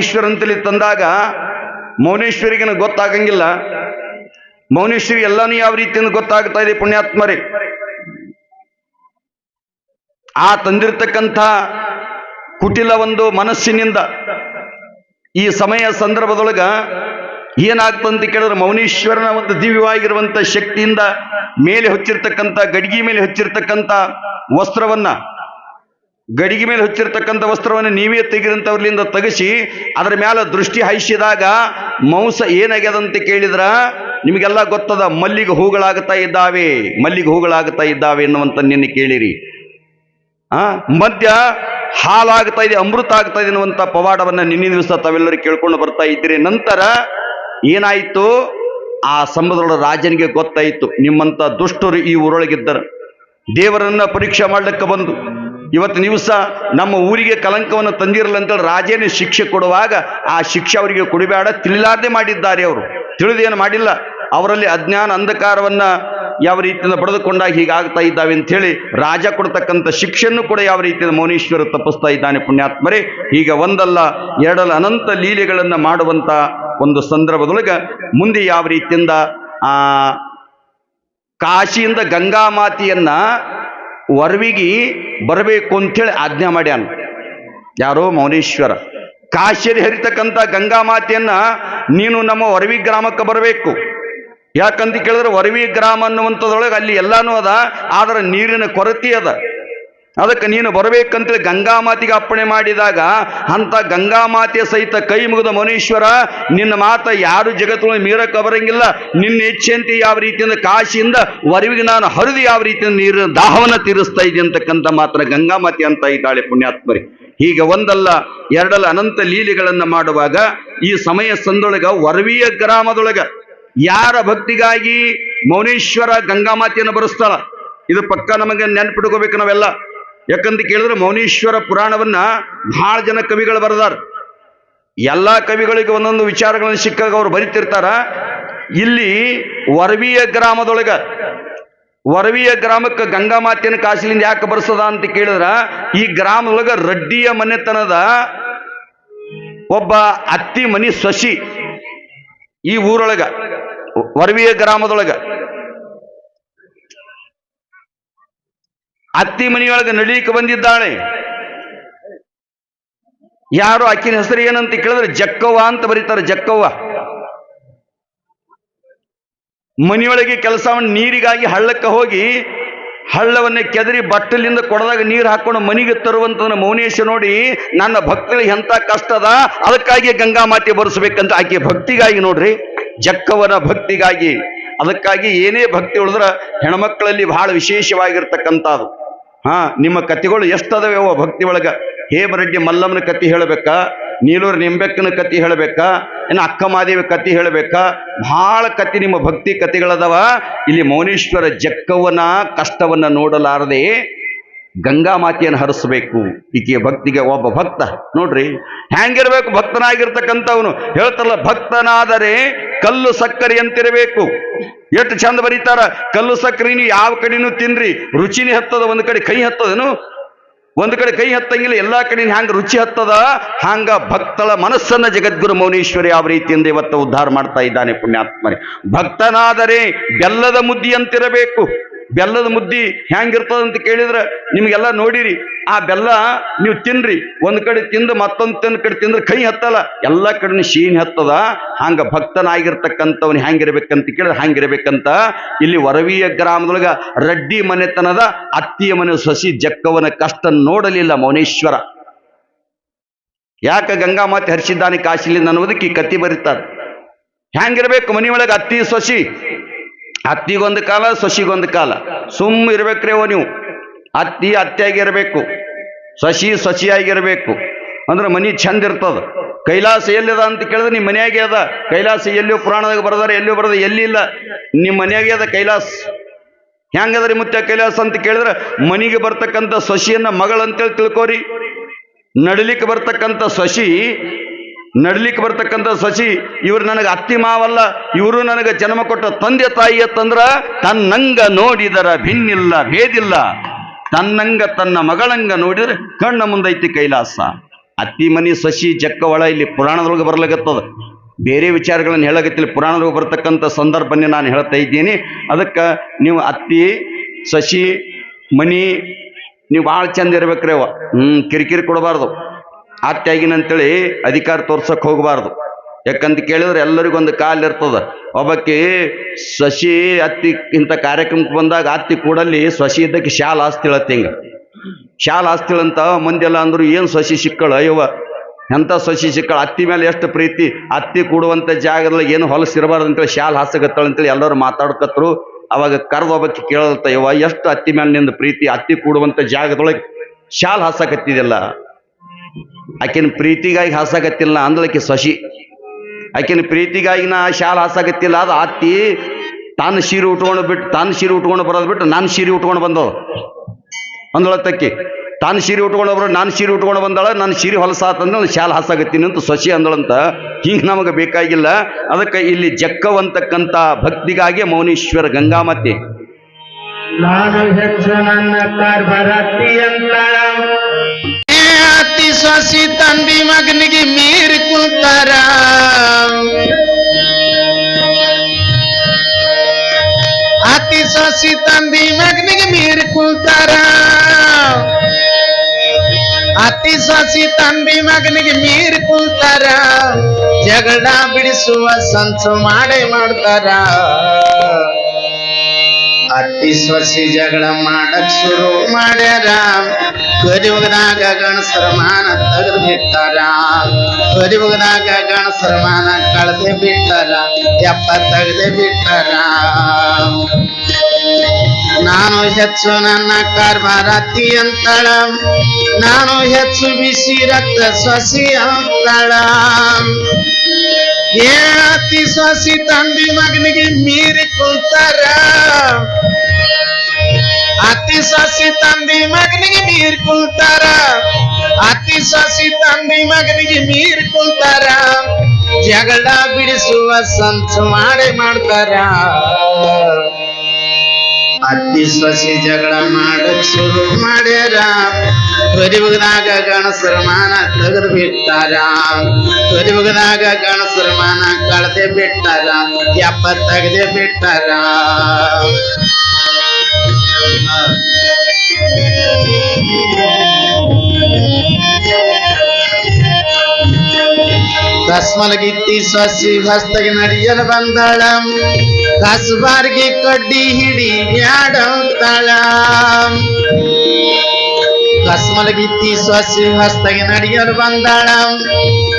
ಮೌನೇಶ್ವರ ಅಂತೇಳಿ ತಂದಾಗ ಮೌನೇಶ್ವರಿಗನ ಗೊತ್ತಾಗಂಗಿಲ್ಲ. ಮೌನೇಶ್ವರಿ ಎಲ್ಲಾನು ಯಾವ ರೀತಿಯಿಂದ ಗೊತ್ತಾಗ್ತಾ ಇದೆ ಪುಣ್ಯಾತ್ಮರಿ? ಆ ತಂದಿರತಕ್ಕಂಥ ಕುಟಿಲ ಒಂದು ಮನಸ್ಸಿನಿಂದ ಈ ಸಮಯ ಸಂದರ್ಭದೊಳಗ ಏನಾಗ್ತಂತ ಕೇಳಿದ್ರೆ ಮೌನೇಶ್ವರನ ಒಂದು ದಿವ್ಯವಾಗಿರುವಂತ ಶಕ್ತಿಯಿಂದ ಮೇಲೆ ಹೊಚ್ಚಿರ್ತಕ್ಕಂಥ, ಗಡಿಗೆ ಮೇಲೆ ಹೊಚ್ಚಿರ್ತಕ್ಕಂಥ ವಸ್ತ್ರವನ್ನ ಗಡಿಗೆ ಮೇಲೆ ಹಚ್ಚಿರ್ತಕ್ಕಂಥ ವಸ್ತ್ರವನ್ನು ನೀವೇ ತೆಗೆದಂಥವ್ರಲ್ಲಿಂದ ತಗಸಿ, ಅದರ ಮೇಲೆ ದೃಷ್ಟಿ ಹಾಯಿಸಿದಾಗ ಮಾಂಸ ಏನಾಗ್ಯದಂತ ಕೇಳಿದ್ರ, ನಿಮಗೆಲ್ಲ ಗೊತ್ತದ, ಮಲ್ಲಿಗೆ ಹೂಗಳಾಗ್ತಾ ಇದ್ದಾವೆ, ಮಲ್ಲಿಗೆ ಹೂಗಳಾಗ್ತಾ ಇದ್ದಾವೆ ಎನ್ನುವಂತ ನಿನ್ನೆ ಕೇಳಿರಿ. ಆ, ಮದ್ಯ ಹಾಲಾಗ್ತಾ ಇದೆ, ಅಮೃತ ಆಗ್ತಾ ಇದೆ ಅನ್ನುವಂಥ ಪವಾಡವನ್ನು ನಿನ್ನೆ ದಿವಸ ತಾವೆಲ್ಲರೂ ಕೇಳ್ಕೊಂಡು ಬರ್ತಾ ಇದ್ದೀರಿ. ನಂತರ ಏನಾಯಿತು? ಆ ಸಮುದ್ರದ ರಾಜನಿಗೆ ಗೊತ್ತಾಯಿತು ನಿಮ್ಮಂಥ ದುಷ್ಟರು ಈ ಊರೊಳಗಿದ್ದರು. ದೇವರನ್ನ ಪರೀಕ್ಷೆ ಮಾಡಲಿಕ್ಕೆ ಬಂದು ಇವತ್ತು ದಿವಸ ನಮ್ಮ ಊರಿಗೆ ಕಲಂಕವನ್ನು ತಂದಿರಲ್ಲ ಅಂತೇಳಿ ರಾಜೇನ ಶಿಕ್ಷೆ ಕೊಡುವಾಗ ಆ ಶಿಕ್ಷೆ ಅವರಿಗೆ ಕೊಡಬೇಡ ತಿಳಿಲಾರ್ದೆ ಮಾಡಿದ್ದಾರೆ ಅವರು. ತಿಳಿದೇನು ಮಾಡಿಲ್ಲ. ಅವರಲ್ಲಿ ಅಜ್ಞಾನ ಅಂಧಕಾರವನ್ನು ಯಾವ ರೀತಿಯಿಂದ ಪಡೆದುಕೊಂಡಾಗ ಹೀಗಾಗ್ತಾ ಇದ್ದಾವೆ ಅಂತ ಹೇಳಿ ರಾಜ ಕೊಡ್ತಕ್ಕಂಥ ಶಿಕ್ಷೆಯನ್ನು ಕೂಡ ಯಾವ ರೀತಿಯಿಂದ ಮೌನೀಶ್ವರ ತಪ್ಪಿಸ್ತಾ ಇದ್ದಾನೆ ಪುಣ್ಯಾತ್ಮರೇ. ಈಗ ಒಂದಲ್ಲ, ಎರಡಲ್ಲ ಅನಂತ ಲೀಲೆಗಳನ್ನು ಮಾಡುವಂಥ ಒಂದು ಸಂದರ್ಭದೊಳಗೆ ಮುಂದೆ ಯಾವ ರೀತಿಯಿಂದ ಆ ಕಾಶಿಯಿಂದ ಗಂಗಾ ಮಾತೆಯನ್ನ ವರವಿಗಿ ಬರಬೇಕು ಅಂತೇಳಿ ಆಜ್ಞೆ ಮಾಡ್ಯಾನ. ಯಾರೋ ಮೌನೇಶ್ವರ, ಕಾಶಿಯಲ್ಲಿ ಹರಿತಕ್ಕಂಥ ಗಂಗಾ ಮಾತೆಯನ್ನ ನೀನು ನಮ್ಮ ವರವಿ ಗ್ರಾಮಕ್ಕೆ ಬರಬೇಕು. ಯಾಕಂತ ಕೇಳಿದ್ರೆ ವರವಿ ಗ್ರಾಮ ಅನ್ನುವಂಥದ್ರೊಳಗೆ ಅಲ್ಲಿ ಎಲ್ಲಾನು ಅದ, ಆದ್ರೆ ನೀರಿನ ಕೊರತೆ ಅದ. ಅದಕ್ಕೆ ನೀನು ಬರಬೇಕಂತೇಳಿ ಗಂಗಾ ಮಾತಿಗೆ ಅಪ್ಪಣೆ ಮಾಡಿದಾಗ ಅಂತ ಗಂಗಾ ಮಾತೆಯ ಸಹಿತ ಕೈ ಮುಗಿದ ಮನೀಶ್ವರ ನಿನ್ನ ಮಾತ ಯಾರು ಜಗತ್ತಿನಲ್ಲಿ ಮೀರಕ್ಕೆ ಬರಂಗಿಲ್ಲ ನಿನ್ನ ಇಚ್ಛೆಂತೆ ಯಾವ ರೀತಿಯಿಂದ ಕಾಶಿಯಿಂದ ವರಿವಿಗೆ ನಾನು ಹರಿದು ಯಾವ ರೀತಿಯಿಂದ ನೀರಿನ ದಾಹವನ್ನು ತೀರಿಸ್ತಾ ಇದೆ ಅಂತಕ್ಕಂಥ ಮಾತ್ರ ಗಂಗಾಮಾತೆ ಅಂತ ಇದ್ದಾಳೆ ಪುಣ್ಯಾತ್ಮರಿ. ಹೀಗೆ ಒಂದಲ್ಲ, ಎರಡಲ್ಲ ಅನಂತ ಲೀಲೆಗಳನ್ನು ಮಾಡುವಾಗ ಈ ಸಮಯ ಸಂದೊಳಗ ವರವಿಯ ಗ್ರಾಮದೊಳಗ ಯಾರ ಭಕ್ತಿಗಾಗಿ ಮೌನೇಶ್ವರ ಗಂಗಾ ಮಾತೆಯನ್ನು ಬರೆಸ್ತಾಳ? ಇದು ಪಕ್ಕ ನಮಗೆ ನೆನ್ಪಿಟ್ಕೋಬೇಕು ನಾವೆಲ್ಲ. ಯಾಕಂತ ಕೇಳಿದ್ರೆ ಮೌನೀಶ್ವರ ಪುರಾಣವನ್ನ ಬಹಳ ಜನ ಕವಿಗಳು ಬರೆದಾರ. ಎಲ್ಲಾ ಕವಿಗಳಿಗೆ ಒಂದೊಂದು ವಿಚಾರಗಳನ್ನು ಸಿಕ್ಕಾಗ ಅವ್ರು ಬರಿತಿರ್ತಾರ. ಇಲ್ಲಿ ವರವಿಯ ಗ್ರಾಮದೊಳಗ, ವರವಿಯ ಗ್ರಾಮಕ್ಕೆ ಗಂಗಾ ಮಾತೆಯನ್ನು ಕಾಸಿಲಿಂದ ಯಾಕೆ ಬರ್ಸದ ಅಂತ ಕೇಳಿದ್ರ, ಈ ಗ್ರಾಮದೊಳಗ ರಡ್ಡಿಯ ಮನೆತನದ ಒಬ್ಬ ಅತ್ತಿ ಮನಿ ಸಸಿ ಈ ಊರೊಳಗ, ವರವಿಯ ಗ್ರಾಮದೊಳಗ. ಅತ್ತಿ ಮನೆಯೊಳಗೆ ನಡೀಲಿಕ್ಕೆ ಬಂದಿದ್ದಾಳೆ. ಯಾರು ಆಕಿನ ಹೆಸರು ಏನಂತ ಕೇಳಿದ್ರೆ ಜಕ್ಕವ್ವ ಅಂತ ಬರೀತಾರೆ ಜಕ್ಕವ್ವ. ಮನೆಯೊಳಗೆ ಕೆಲಸವನ್ನು ನೀರಿಗಾಗಿ ಹಳ್ಳಕ್ಕೆ ಹೋಗಿ ಹಳ್ಳವನ್ನೇ ಕೆದರಿ ಬಟ್ಟಲಿಂದ ಕೊಡದಾಗ ನೀರು ಹಾಕೊಂಡು ಮನೆಗೆ ತರುವಂತ ಮೌನೇಶ ನೋಡಿ, ನನ್ನ ಭಕ್ತರಿಗೆ ಎಂತ ಕಷ್ಟದ ಅದಕ್ಕಾಗಿ ಗಂಗಾ ಮಾತೆ ಬರೆಸಬೇಕಂತ ಆಕೆ ಭಕ್ತಿಗಾಗಿ ನೋಡ್ರಿ ಜಕ್ಕವನ ಭಕ್ತಿಗಾಗಿ. ಅದಕ್ಕಾಗಿ ಏನೇ ಭಕ್ತಿ ಉಳಿದ್ರೆ ಹೆಣ್ಮಕ್ಳಲ್ಲಿ ಬಹಳ ವಿಶೇಷವಾಗಿರ್ತಕ್ಕಂಥದ್ದು. ಹಾ, ನಿಮ್ಮ ಕತಿಗಳು ಎಷ್ಟದವ ಭಕ್ತಿ ಒಳಗ. ಹೇಮರೆಡ್ಡಿ ಮಲ್ಲಮ್ಮನ ಕತಿ ಹೇಳಬೇಕಾ? ನೀಲೂರು ನಿಂಬೆಕ್ಕನ ಕತಿ ಹೇಳಬೇಕಾ? ಏನು ಅಕ್ಕ ಕತಿ ಹೇಳಬೇಕಾ? ಬಹಳ ಕತಿ ನಿಮ್ಮ ಭಕ್ತಿ ಕತಿಗಳದವ ಇಲ್ಲಿ ಮೌನೇಶ್ವರ ಜಕ್ಕವನ ಕಷ್ಟವನ್ನ ನೋಡಲಾರದೆ ಗಂಗಾ ಮಾತೆಯನ್ನು ಹರಿಸಬೇಕು. ಈಕೆಯ ಭಕ್ತಿಗೆ ಒಬ್ಬ ಭಕ್ತ, ನೋಡ್ರಿ, ಹ್ಯಾಂಗಿರ್ಬೇಕು, ಭಕ್ತನಾಗಿರ್ತಕ್ಕಂಥವನು. ಹೇಳ್ತಾರಲ್ಲ, ಭಕ್ತನಾದರೆ ಕಲ್ಲು ಸಕ್ಕರೆ ಅಂತಿರಬೇಕು. ಎಷ್ಟು ಚಂದ ಬರೀತಾರ, ಕಲ್ಲು ಸಕ್ಕರೆ ನೀವು ಯಾವ ಕಡೆನೂ ತಿನ್ರಿ, ರುಚಿನೇ ಹತ್ತದ, ಒಂದು ಕಡೆ ಕೈ ಹತ್ತದನು? ಒಂದು ಕಡೆ ಕೈ ಹತ್ತಂಗಿಲ್ಲ, ಎಲ್ಲ ಕಡೆ ಹ್ಯಾಂಗ ರುಚಿ ಹತ್ತದ? ಹಾಂಗ ಭಕ್ತಳ ಮನಸ್ಸನ್ನ ಜಗದ್ಗುರು ಮೌನೇಶ್ವರಿ ಯಾವ ರೀತಿಯಿಂದ ಇವತ್ತು ಉದ್ಧಾರ ಮಾಡ್ತಾ ಇದ್ದಾನೆ ಪುಣ್ಯಾತ್ಮನೆ. ಭಕ್ತನಾದರೆ ಬೆಲ್ಲದ ಮುದ್ದಿ ಅಂತಿರಬೇಕು. ಬೆಲ್ಲದ ಮುದ್ದಿ ಹೆಂಗಿರ್ತದ ಅಂತ ಕೇಳಿದ್ರೆ ನಿಮಗೆಲ್ಲ ನೋಡಿರಿ. ಆ ಬೆಲ್ಲ ನೀವು ತಿನ್ರಿ. ಒಂದು ಕಡೆ ತಿಂದು ಮತ್ತೊಂದು ತಿಂದ್ ಕಡೆ ತಿಂದ್ರೆ ಕೈ ಹತ್ತಲ್ಲ. ಎಲ್ಲ ಕಡೆ ಶೀನ್ ಹತ್ತದ. ಹಂಗ ಭಕ್ತನಾಗಿರ್ತಕ್ಕಂಥವ್ನು ಹೆಂಗಿರ್ಬೇಕಂತ ಕೇಳಿದ್ರೆ ಹ್ಯಾಂಗಿರ್ಬೇಕಂತ ಇಲ್ಲಿ ವರವಿಯ ಗ್ರಾಮದೊಳಗ ರಡ್ಡಿ ಮನೆತನದ ಅತ್ತಿಯ ಮನೆ ಸಸಿ ಜಕ್ಕವನ ಕಷ್ಟ ನೋಡಲಿಲ್ಲ ಮೌನೇಶ್ವರ. ಯಾಕ ಗಂಗಾ ಮಾತೆ ಹರಿಸಿದ್ದಾನೆ ಕಾಶಿಲಿಂದ ಅನ್ನೋದಕ್ಕೆ ಈ ಕತ್ತಿ ಬರೀತಾರೆ. ಹೆಂಗಿರ್ಬೇಕು ಮನೆಯೊಳಗೆ ಅತ್ತಿ ಸೊಸಿ. ಅತ್ತಿಗೊಂದು ಕಾಲ, ಸಸಿಗೊಂದು ಕಾಲ. ಸುಮ್ಮ ಇರ್ಬೇಕ್ರಿ ಅವ ನೀವು. ಅತ್ತಿ ಅತ್ತಿಯಾಗಿರ್ಬೇಕು. ಸಸಿ ಸಸಿಯಾಗಿರಬೇಕು. ಅಂದ್ರೆ ಮನಿ ಚಂದ ಇರ್ತದ. ಕೈಲಾಸ ಎಲ್ಲಿದ ಅಂತ ಕೇಳಿದ್ರೆ ನಿಮ್ಮ ಮನೆಯಾಗೆ ಅದ. ಕೈಲಾಸ ಎಲ್ಲಿಯೋ ಪುರಾಣದಾಗ ಬರ್ದಾರ, ಎಲ್ಲಿಯೋ ಬರದ, ಎಲ್ಲಿ ಇಲ್ಲ. ನಿಮ್ಮ ಮನೆಯಾಗೆ ಅದ ಕೈಲಾಸ. ಹೆಂಗದ್ರಿ ಮುತ್ಯ ಕೈಲಾಸ ಅಂತ ಕೇಳಿದ್ರೆ, ಮನಿಗೆ ಬರ್ತಕ್ಕಂಥ ಸಸಿಯನ್ನ ಮಗಳಂತೇಳಿ ತಿಳ್ಕೋರಿ. ನಡಲಿಕ್ಕೆ ಬರ್ತಕ್ಕಂಥ ಸೊಸಿ ನಡ್ಲಿಕ್ಕೆ ಬರ್ತಕ್ಕಂಥ ಸಸಿ ಇವರು ನನಗೆ ಅತ್ತಿ ಮಾವಲ್ಲ, ಇವರು ನನಗೆ ಜನ್ಮ ಕೊಟ್ಟ ತಂದೆ ತಾಯಿ ತಂದ್ರ ತನ್ನಂಗ ನೋಡಿದರ ಭಿನ್ನಿಲ್ಲ ಭೇದಿಲ್ಲ. ತನ್ನಂಗ ತನ್ನ ಮಗಳಂಗ ನೋಡಿದ್ರೆ ಕಣ್ಣ ಮುಂದೈತಿ ಕೈಲಾಸ. ಅತ್ತಿ ಮನಿ ಸಸಿ ಜಕ್ಕ ಒಳ ಇಲ್ಲಿ ಪುರಾಣದೊಳಗೆ ಬರ್ಲಾಗತ್ತದ. ಬೇರೆ ವಿಚಾರಗಳನ್ನು ಹೇಳಕತ್ತಿಲ್ಲ. ಪುರಾಣದೊಳಗೆ ಬರ್ತಕ್ಕಂಥ ಸಂದರ್ಭನೇ ನಾನು ಹೇಳ್ತಾ ಇದ್ದೀನಿ. ಅದಕ್ಕೆ ನೀವು ಅತ್ತಿ, ಸಸಿ, ಮನಿ, ನೀವು ಭಾಳ ಚಂದ ಇರ್ಬೇಕ್ರಿ ಅವ ಹ್ಞೂ ಕಿರಿಕಿರಿ ಕೊಡಬಾರ್ದು. ಅತ್ತೆ ಅಂತೇಳಿ ಅಧಿಕಾರ ತೋರ್ಸಕ್ಕೆ ಹೋಗಬಾರ್ದು. ಯಾಕಂತ ಕೇಳಿದ್ರೆ ಎಲ್ಲರಿಗೊಂದು ಕಾಲು ಇರ್ತದ. ಒಬ್ಬಕ್ಕೆ ಸಸಿ ಅತ್ತಿ ಇಂಥ ಕಾರ್ಯಕ್ರಮಕ್ಕೆ ಬಂದಾಗ ಅತ್ತಿ ಕೂಡಲ್ಲಿ ಸಸಿ ಇದ್ದಕ್ಕೆ ಶಾಲ ಆಸ್ತಿಳತ್ತೆ ಹಿಂಗ. ಶಾಲ ಆಸ್ತಿಳಂತ ಮಂದೆಲ್ಲ ಅಂದ್ರು, ಏನು ಸಸಿ ಸಿಕ್ಕಳು? ಅಯ್ಯವ ಎಂಥ ಸಸಿ ಸಿಕ್ಕಳು? ಅತ್ತಿ ಮೇಲೆ ಎಷ್ಟು ಪ್ರೀತಿ? ಅತ್ತಿ ಕೂಡುವಂಥ ಜಾಗದಲ್ಲಿ ಏನು ಹೊಲಸು ಇರಬಾರ್ದು ಅಂತೇಳಿ ಶಾಲ ಹಾಸಕತ್ತಾಳ ಅಂತೇಳಿ ಎಲ್ಲರೂ ಮಾತಾಡ್ಕತ್ರು. ಅವಾಗ ಕರೆದು ಒಬ್ಬಕ್ಕೆ ಕೇಳಲ್ತ ಯವ್ವ ಎಷ್ಟು ಅತ್ತಿ ಮೇಲೆ ನಿಂದ ಪ್ರೀತಿ? ಅತ್ತಿ ಕೂಡುವಂಥ ಜಾಗದೊಳಗೆ ಶಾಲ್ ಹಾಸಕತ್ತಿದೆಲ್ಲ ಆಕಿನ ಪ್ರೀತಿಗಾಗಿ ಹಾಸಾಗತ್ತಿಲ್ಲ ಅಂದ್ಲಕ್ಕೆ ಸಸಿ. ಆಕಿನ ಪ್ರೀತಿಗಾಗಿ ನಾ ಶಾಲ್ ಹಾಸಾಗತ್ತಿಲ್ಲ ಅದು ಆತಿ ತಾನು ಸೀರೆ ಉಟ್ಕೊಂಡು ಬಿಟ್ಟು ತಾನು ಸೀರೆ ಉಟ್ಕೊಂಡು ಬರೋದು ಬಿಟ್ಟು ನಾನು ಸೀರೆ ಉಟ್ಕೊಂಡು ಬಂದವು ಅಂದಳತ್ತಕ್ಕಿ ತಾನು ಸೀರೆ ಉಟ್ಕೊಂಡು ಬರೋ ನಾನು ಸೀರೆ ಉಟ್ಕೊಂಡು ಬಂದಾಳ, ನಾನು ಸೀರೆ ಹೊಲಸಾತಂದ್ರೆ ನಾನು ಶಾಲ್ ಹಾಸಾಗತ್ತೀನಿ ಅಂತ ಸೊಸಿ ಅಂದಳಂತ. ಹಿಂಗೆ ನಮಗೆ ಬೇಕಾಗಿಲ್ಲ. ಅದಕ್ಕೆ ಇಲ್ಲಿ ಜಕ್ಕವಂತಕ್ಕಂಥ ಭಕ್ತಿಗಾಗಿ ಮೌನೀಶ್ವರ ಗಂಗಾಮತಿ. ಸೊಸಿ ತಂದಿ ಮಗನಿಗೆ ಮೀರಿ ಕುಂತಾರ. ಅತಿ ಸೊಸಿ ತಂದಿ ಮಗನಿಗೆ ಮೀರಿ ಕುಂತಾರ. ಅತಿ ಸೊಸಿ ತಂದಿ ಮಗನಿಗೆ ಮೀರಿ ಕುಂತಾರ. ಜಗಳ ಬಿಡಿಸುವ ಸಂಚು ಮಾಡೇ ಮಾಡ್ತಾರ. ಅತ್ತಿ ಸ್ವಸಿ ಜಗಳ ಮಾಡಕ್ ಶುರು ಮಾಡ್ಯಾರ. ಕರಿಯುಗದಾಗ ಗಣಸರ ಮಾನ ತೆಗೆದು ಬಿಟ್ಟಾರ. ಕರಿಯುಗದಾಗ ಗಣಸರ ಮಾನ ಕಳೆದೆ ಬಿಟ್ಟಾರ. ಎಪ್ಪ ತೆಗೆದೆ ಬಿಟ್ಟಾರ. ನಾನು ಹೆಚ್ಚು ನನ್ನ ಕಾರ್ಬಾರ ಅತ್ತಿ ಅಂತಾಳ. ನಾನು ಹೆಚ್ಚು ಬಿಸಿ ರಕ್ತ ಸ್ವಸಿ ಅಂತಾಳ. ಏತಿ ಸೊಸಿ ತಂದಿ ಮಗನಿಗೆ ಮೀರಿ ಕುಂತಾರ ಅತಿ ಸೊಸಿ ತಂದಿ ಮಗನಿಗೆ ಮೀರಿ ಕುಂತಾರ ಅತಿ ಸೊಸಿ ತಂದಿ ಮಗನಿಗೆ ಮೀರಿ ಕುಂತಾರ ಜಗಳ ಬಿಡಿಸುವ ಸಂಚು ಮಾಡೇ ಮಾಡ್ತಾರ ಅತ್ತಿ ಸೊಸಿ ಜಗಳ ಮಾಡಕ್ ಶುರು ಮಾಡ್ಯಾರ ಕರಿಬಗದಾಗ ಗಣಸರ ಮಾನ ತೆಗೆದು ಬಿಟ್ಟಾರ ಕರಿಬಗದಾಗ ಗಣಸರ ಮಾನ ಕಳೆದೆ ಬಿಟ್ಟಾರ ಎಪ್ಪ ತೆಗೆದೆ ಬಿಟ್ಟಾರ ಕಸ್ಮಲಗಿತ್ತಿ ಸೊಸಿ ಹೊಸ್ತಗೆ ನಡೆಯಲು ಬಂದಾಳ ಕಸ್ಬಾರ್ಗಿ ಕಡ್ಡಿ ಹಿಡಿ ಬ್ಯಾಡಂತಾಳ ಕಸ್ಮಲಗಿತ್ತಿ ಸೊಸಿ ಹೊಸ್ತಗೆ ನಡಿಯಲು ಬಂದಾಳ.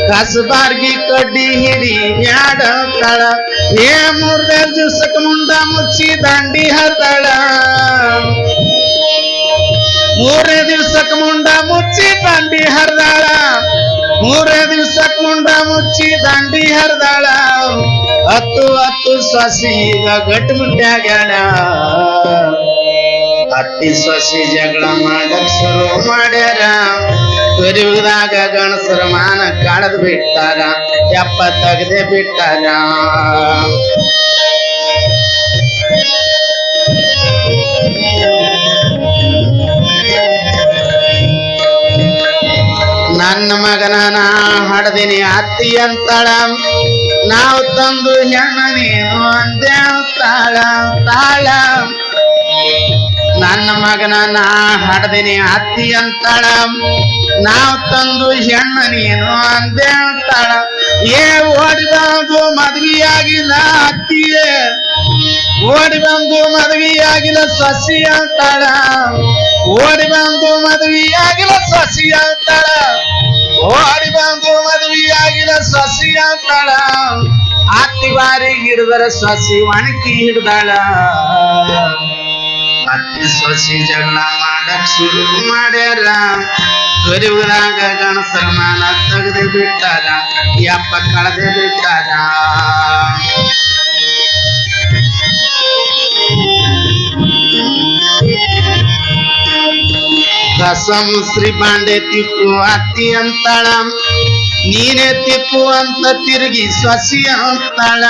ಕಸ್ಬಾರ್ಗಿ ಕಡ್ಡಿ ಹಿಡಿ ಬ್ಯಾಡಂತಾಳ ಏ ಮೂರ್ದೇ ದಿವಸಕ್ಕೆ ಮುಂದ ಮುಚ್ಚಿ ದಂಡಿ ಹತ್ತಾಳ? ಮೂರೇ ದಿವಸಕ್ಕೆ ಮುಂಡ ಮುಚ್ಚಿ ದಂಡಿ ಹರಿದಾಳ. ಮೂರೇ ದಿವಸಕ್ಕೆ ಮುಂಡ ಮುಚ್ಚಿ ದಂಡಿ ಹರಿದಾಳ. ಹತ್ತು ಹತ್ತು ಸಸಿ ಈಗ ಗಟ್ಟು ಅತ್ತಿ ಸಸಿ ಜಗಳ ಮಾಡಕ್ ಶುರು ಮಾಡ್ಯಾರ. ಕರಿಯುಗದಾಗ ಗಣಸರ ಮಾನ ಕಾಣದ್ ಬಿಟ್ಟಾರ. ಎಪ್ಪ ತೆಗೆದೆ ಬಿಟ್ಟಾರ. ನನ್ನ ಮಗನ ನಾ ಹಡದಿನಿ ಅತ್ತಿ ಅಂತಾಳ. ನಾವು ತಂದು ಹೆಣ್ಣ ನೀನು ಅಂದೆ ತಾಳ. ನನ್ನ ಮಗನ ನಾ ಹಾಡದಿನಿ ಅತ್ತಿ ಅಂತಾಳ. ನಾವು ತಂದು ಹೆಣ್ಣ ನೀನು ಅಂದೆ ತಾಳ. ಏ ಓಡಿದಂದು ಮದ್ವಿಯಾಗಿಲ್ಲ ಅತ್ತಿಯೇ. ಓಡಿ ಬಂದು ಮದುವೆಯಾಗಿಲ್ಲ ಸಸಿ ಅಂತಾಳ. ಓಡಿ ಬಂದು ಮದುವೆಯಾಗಿಲ್ಲ ಸಸಿ ಅಂತಾಳ. ಓಡಿ ಬಂದು ಮದುವೆಯಾಗಿಲ್ಲ ಸಸಿ ಅಂತಾಳ. ಅತ್ತಿ ಬಾರಿ ಹಿಡಿದರ ಸಸಿ ಒಣಕಿ ಹಿಡ್ದಾಳ. ಅತ್ತಿ ಸಸಿ ಜಗಳ ಮಾಡಕ್ ಶುರು ಮಾಡ್ಯಾರ. ಕರಿಯುಗದಾಗ ಗಣಸರ ಮಾನ ತೆಗೆದು ಬಿಟ್ಟಾರ. ಯಪ್ಪ ಕಳೆದೆ ಬಿಟ್ಟಾರ. ಕಸಂ ಶ್ರೀ ಬಾಂಡೆ ತಿಕ್ಕು ಅತ್ತಿ ಅಂತಳ. ನೀನೇ ತಿಕ್ಕು ಅಂತ ತಿರುಗಿ ಸಸಿ ಅಂತಳ.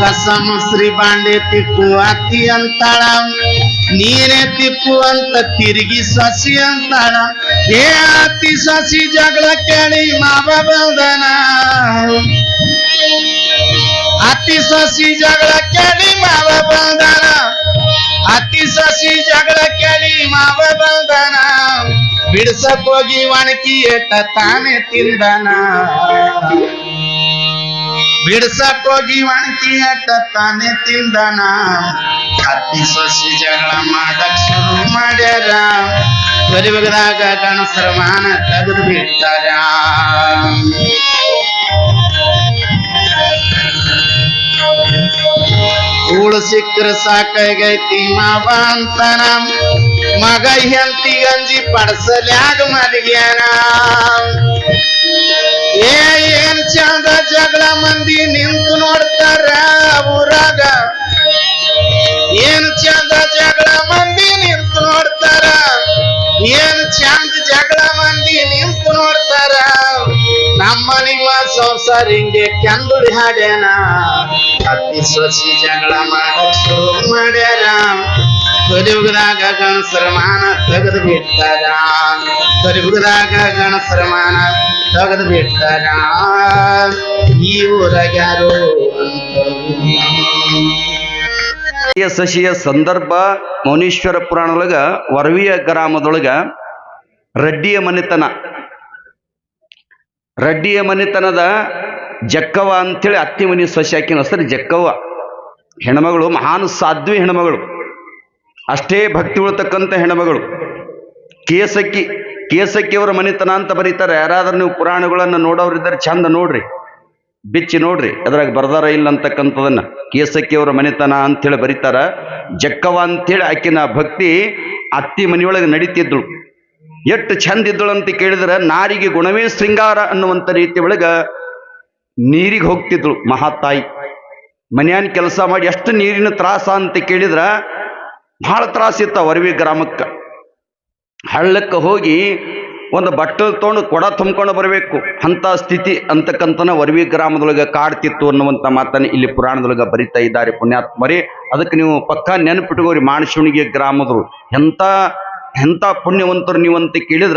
ಕಸಂ ಶ್ರೀ ಬಾಂಡೆ ತಿಕ್ಕು ಅತ್ತಿ ಅಂತಳ. ನೀನೇ ತಿಪ್ಪು ಅಂತ ತಿರುಗಿ ಸಸಿ ಅಂತಾಳ. ಏ ಅತಿ ಸಸಿ ಜಗಳ ಕೇಳಿ ಮಾವ ಬಂದನ. ಅತಿ ಸಸಿ ಜಗಳ ಕೇಳಿ ಮಾವ ಬಂದನ. ಅತಿ ಸಸಿ ಜಗಳ ಕೇಳಿ ಮಾವ ಬಂದನ. ಬಿಡ್ಸಕ್ ಹೋಗಿ ಒಣಕಿ ಎಟ್ಟ ತಾನೇ ತಿಂದನ. ಬಿಡ್ಸಕ್ ಹೋಗಿ ಒಣಕಿ ಎಟ್ಟ ತಾನೇ ತಿಂದನ. ಅತ್ತಿ ಸಸಿ ಜಗಳ ಮಾಡಕ್ ಶುರು ಮಾಡ್ಯಾರ. ಬರಿಬಗದಾಗ ಗಣಸರ ಮಾನ ತೆಗೆದು ಕೂಳು ಸಿಕ್ಕರ ಸಾಕಾಗೈತಿ ಮಾವ ಅಂತನ ಮಗ ಹೆಂತಿ ಗಂಜಿ ಪಡಸಲ್ಯಾಗ ಮಲಗ್ಯಾನ ಏ, ಏನ್ ಚಂದ ಜಗಳ ಮಂದಿ ನಿಂತು ನೋಡ್ತಾರ ಊರಾಗ. ಏನ್ ಚಂದ ಜಗಳ ಮಂದಿ ನಿಂತು ನೋಡ್ತಾರ. ಏನ್ ಚಂದ ಜಗಳ ಮಂದಿ ನಿಂತು ನೋಡ್ತಾರ. ನಮ್ಮ ನಿಮ್ಮ ಸಂಸಾರ ಹಿಂಗೆ ಹಾಡ್ಯಾನ. ಅತಿ ಸೊಸಿ ಜಗಳ ಮಾಡಕ್ ಶುರು ಮಾಡ್ಯಾರ ಕಲಿಯುಗದಾಗ ಗಣಸರ ಮಾನ ತೆಗೆದು ಬಿಟ್ಟಾರ. ಕಲಿಯುಗದಾಗ ಗಣಸರ ಮಾನ ತೆಗೆದು ಬಿಟ್ಟಾರ. ಈ ಊರಾಗ್ಯಾರು ಸಸಿಯ ಸಂದರ್ಭ, ಮೌನೀಶ್ವರ ಪುರಾಣದೊಳಗ, ವರವಿಯ ಗ್ರಾಮದೊಳಗ, ರೆಡ್ಡಿಯ ಮನೆತನ. ರಡ್ಡಿಯ ಮನೆತನದ ಜಕ್ಕವ್ವ ಅಂತೇಳಿ ಅತ್ತಿ ಮನೆ ಸಸಿ ಹಾಕಿನ ಹೆಸರು ಜಕ್ಕವ್ವ. ಹೆಣ್ಮಗಳು ಮಹಾನ್ ಸಾಧ್ವಿ ಹೆಣ್ಮಗಳು. ಅಷ್ಟೇ ಭಕ್ತಿ ಉಳ್ತಕ್ಕಂಥ ಹೆಣ್ಮಗಳು. ಕೇಸಕ್ಕಿ, ಕೇಸಕ್ಕಿಯವರ ಮನೆತನ ಅಂತ ಬರೀತಾರೆ. ಯಾರಾದ್ರೂ ನೀವು ಪುರಾಣಗಳನ್ನು ನೋಡೋರಿದ್ದಾರೆ ಚಂದ ನೋಡ್ರಿ. ಬಿಚ್ಚಿ ನೋಡ್ರಿ. ಅದ್ರಾಗ ಬರ್ದಾರ ಇಲ್ಲ ಅಂತಕ್ಕಂಥದನ್ನ. ಕೇಸಕ್ಕಿಯವರ ಮನೆತನ ಅಂತೇಳಿ ಬರೀತಾರ. ಜಕ್ಕವ ಅಂತೇಳಿ ಆಕಿನ ಭಕ್ತಿ ಅತ್ತಿ ಮನೆಯೊಳಗೆ ನಡೀತಿದ್ಳು. ಎಷ್ಟು ಚಂದ ಇದ್ದಳು ಅಂತ ಕೇಳಿದ್ರೆ ನಾರಿಗೆ ಗುಣವೇ ಶೃಂಗಾರ ಅನ್ನುವಂಥ ರೀತಿ ಒಳಗೆ ನೀರಿಗೆ ಹೋಗ್ತಿದ್ಳು ಮಹಾತಾಯಿ. ಮನ್ಯಾನ ಕೆಲಸ ಮಾಡಿ ಎಷ್ಟು ನೀರಿನ ತ್ರಾಸ ಅಂತ ಕೇಳಿದ್ರೆ ಬಹಳ ತ್ರಾಸಿತ್ತು ಅರವಿ ಗ್ರಾಮಕ್ಕೆ. ಹಳ್ಳಕ್ಕೆ ಹೋಗಿ ಒಂದು ಬಟ್ಟಲು ತೊಗೊಂಡು ಕೊಡ ತುಂಬ್ಕೊಂಡು ಬರಬೇಕು. ಅಂಥ ಸ್ಥಿತಿ ಅಂತಕ್ಕಂಥನ ವರವಿ ಗ್ರಾಮದೊಳಗೆ ಕಾಡ್ತಿತ್ತು ಅನ್ನುವಂಥ ಮಾತನ್ನು ಇಲ್ಲಿ ಪುರಾಣದೊಳಗೆ ಬರಿತಾ ಇದ್ದಾರೆ ಪುಣ್ಯಾತ್ಮರಿ. ಅದಕ್ಕೆ ನೀವು ಪಕ್ಕ ನೆನಪಿಟ್ಕೋರಿ ಮಾಣಶಿವಣಿಗೆ ಗ್ರಾಮದರು ಎಂಥ ಎಂಥ ಪುಣ್ಯವಂತರು ನೀವು ಅಂತ ಕೇಳಿದ್ರ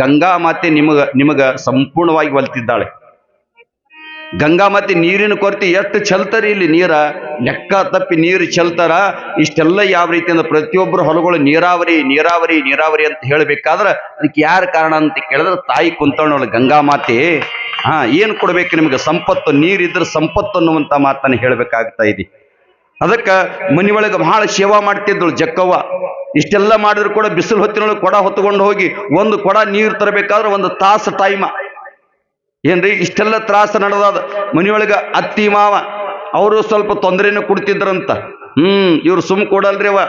ಗಂಗಾ ಮಾತೆ ನಿಮಗ ನಿಮಗ ಸಂಪೂರ್ಣವಾಗಿ ಒಲ್ತಿದ್ದಾಳೆ. ಗಂಗಾ ಮಾತೆ ನೀರಿನ ಕೊರತೆ ಎಷ್ಟು ಚೆಲ್ತಾರೆ ಇಲ್ಲಿ ನೀರ? ಲೆಕ್ಕ ತಪ್ಪಿ ನೀರು ಚೆಲ್ತಾರ? ಇಷ್ಟೆಲ್ಲ ಯಾವ ರೀತಿಯಿಂದ ಪ್ರತಿಯೊಬ್ಬರು ಹೊಲಗಳು ನೀರಾವರಿ ನೀರಾವರಿ ನೀರಾವರಿ ಅಂತ ಹೇಳಬೇಕಾದ್ರೆ ಅದಕ್ಕೆ ಯಾರ ಕಾರಣ ಅಂತ ಕೇಳಿದ್ರೆ ತಾಯಿ ಕುಂತವಳು ಗಂಗಾ ಮಾತೆ. ಹಾ, ಏನು ಕೊಡ್ಬೇಕು ನಿಮ್ಗೆ? ಸಂಪತ್ತು, ನೀರಿದ್ರೆ ಸಂಪತ್ತು ಅನ್ನುವಂತ ಮಾತನ್ನ ಹೇಳಬೇಕಾಗ್ತಾ ಇದೆ. ಅದಕ್ಕೆ ಮನೆಯೊಳಗೆ ಬಹಳ ಸೇವಾ ಮಾಡ್ತಿದ್ದಳು ಜಕ್ಕವ್ವ. ಇಷ್ಟೆಲ್ಲ ಮಾಡಿದ್ರು ಕೂಡ ಬಿಸಿಲು ಹೊತ್ತಿನೊಳಗೆ ಕೊಡ ಹೊತ್ತುಕೊಂಡು ಹೋಗಿ ಒಂದು ಕೊಡ ನೀರು ತರಬೇಕಾದ್ರೆ ಒಂದು ತಾಸು ಟೈಮ ಏನ್ರಿ? ಇಷ್ಟೆಲ್ಲ ತ್ರಾಸ ನಡೆದಾದ. ಮನೆಯೊಳಗ ಅತ್ತಿ ಮಾವ, ಅವರು ಸ್ವಲ್ಪ ತೊಂದರೆನೂ ಕೊಡ್ತಿದ್ರಂತ. ಹ್ಮ್, ಇವ್ರು ಸುಮ್ ಕೊಡಲ್ರಿ ಅವ.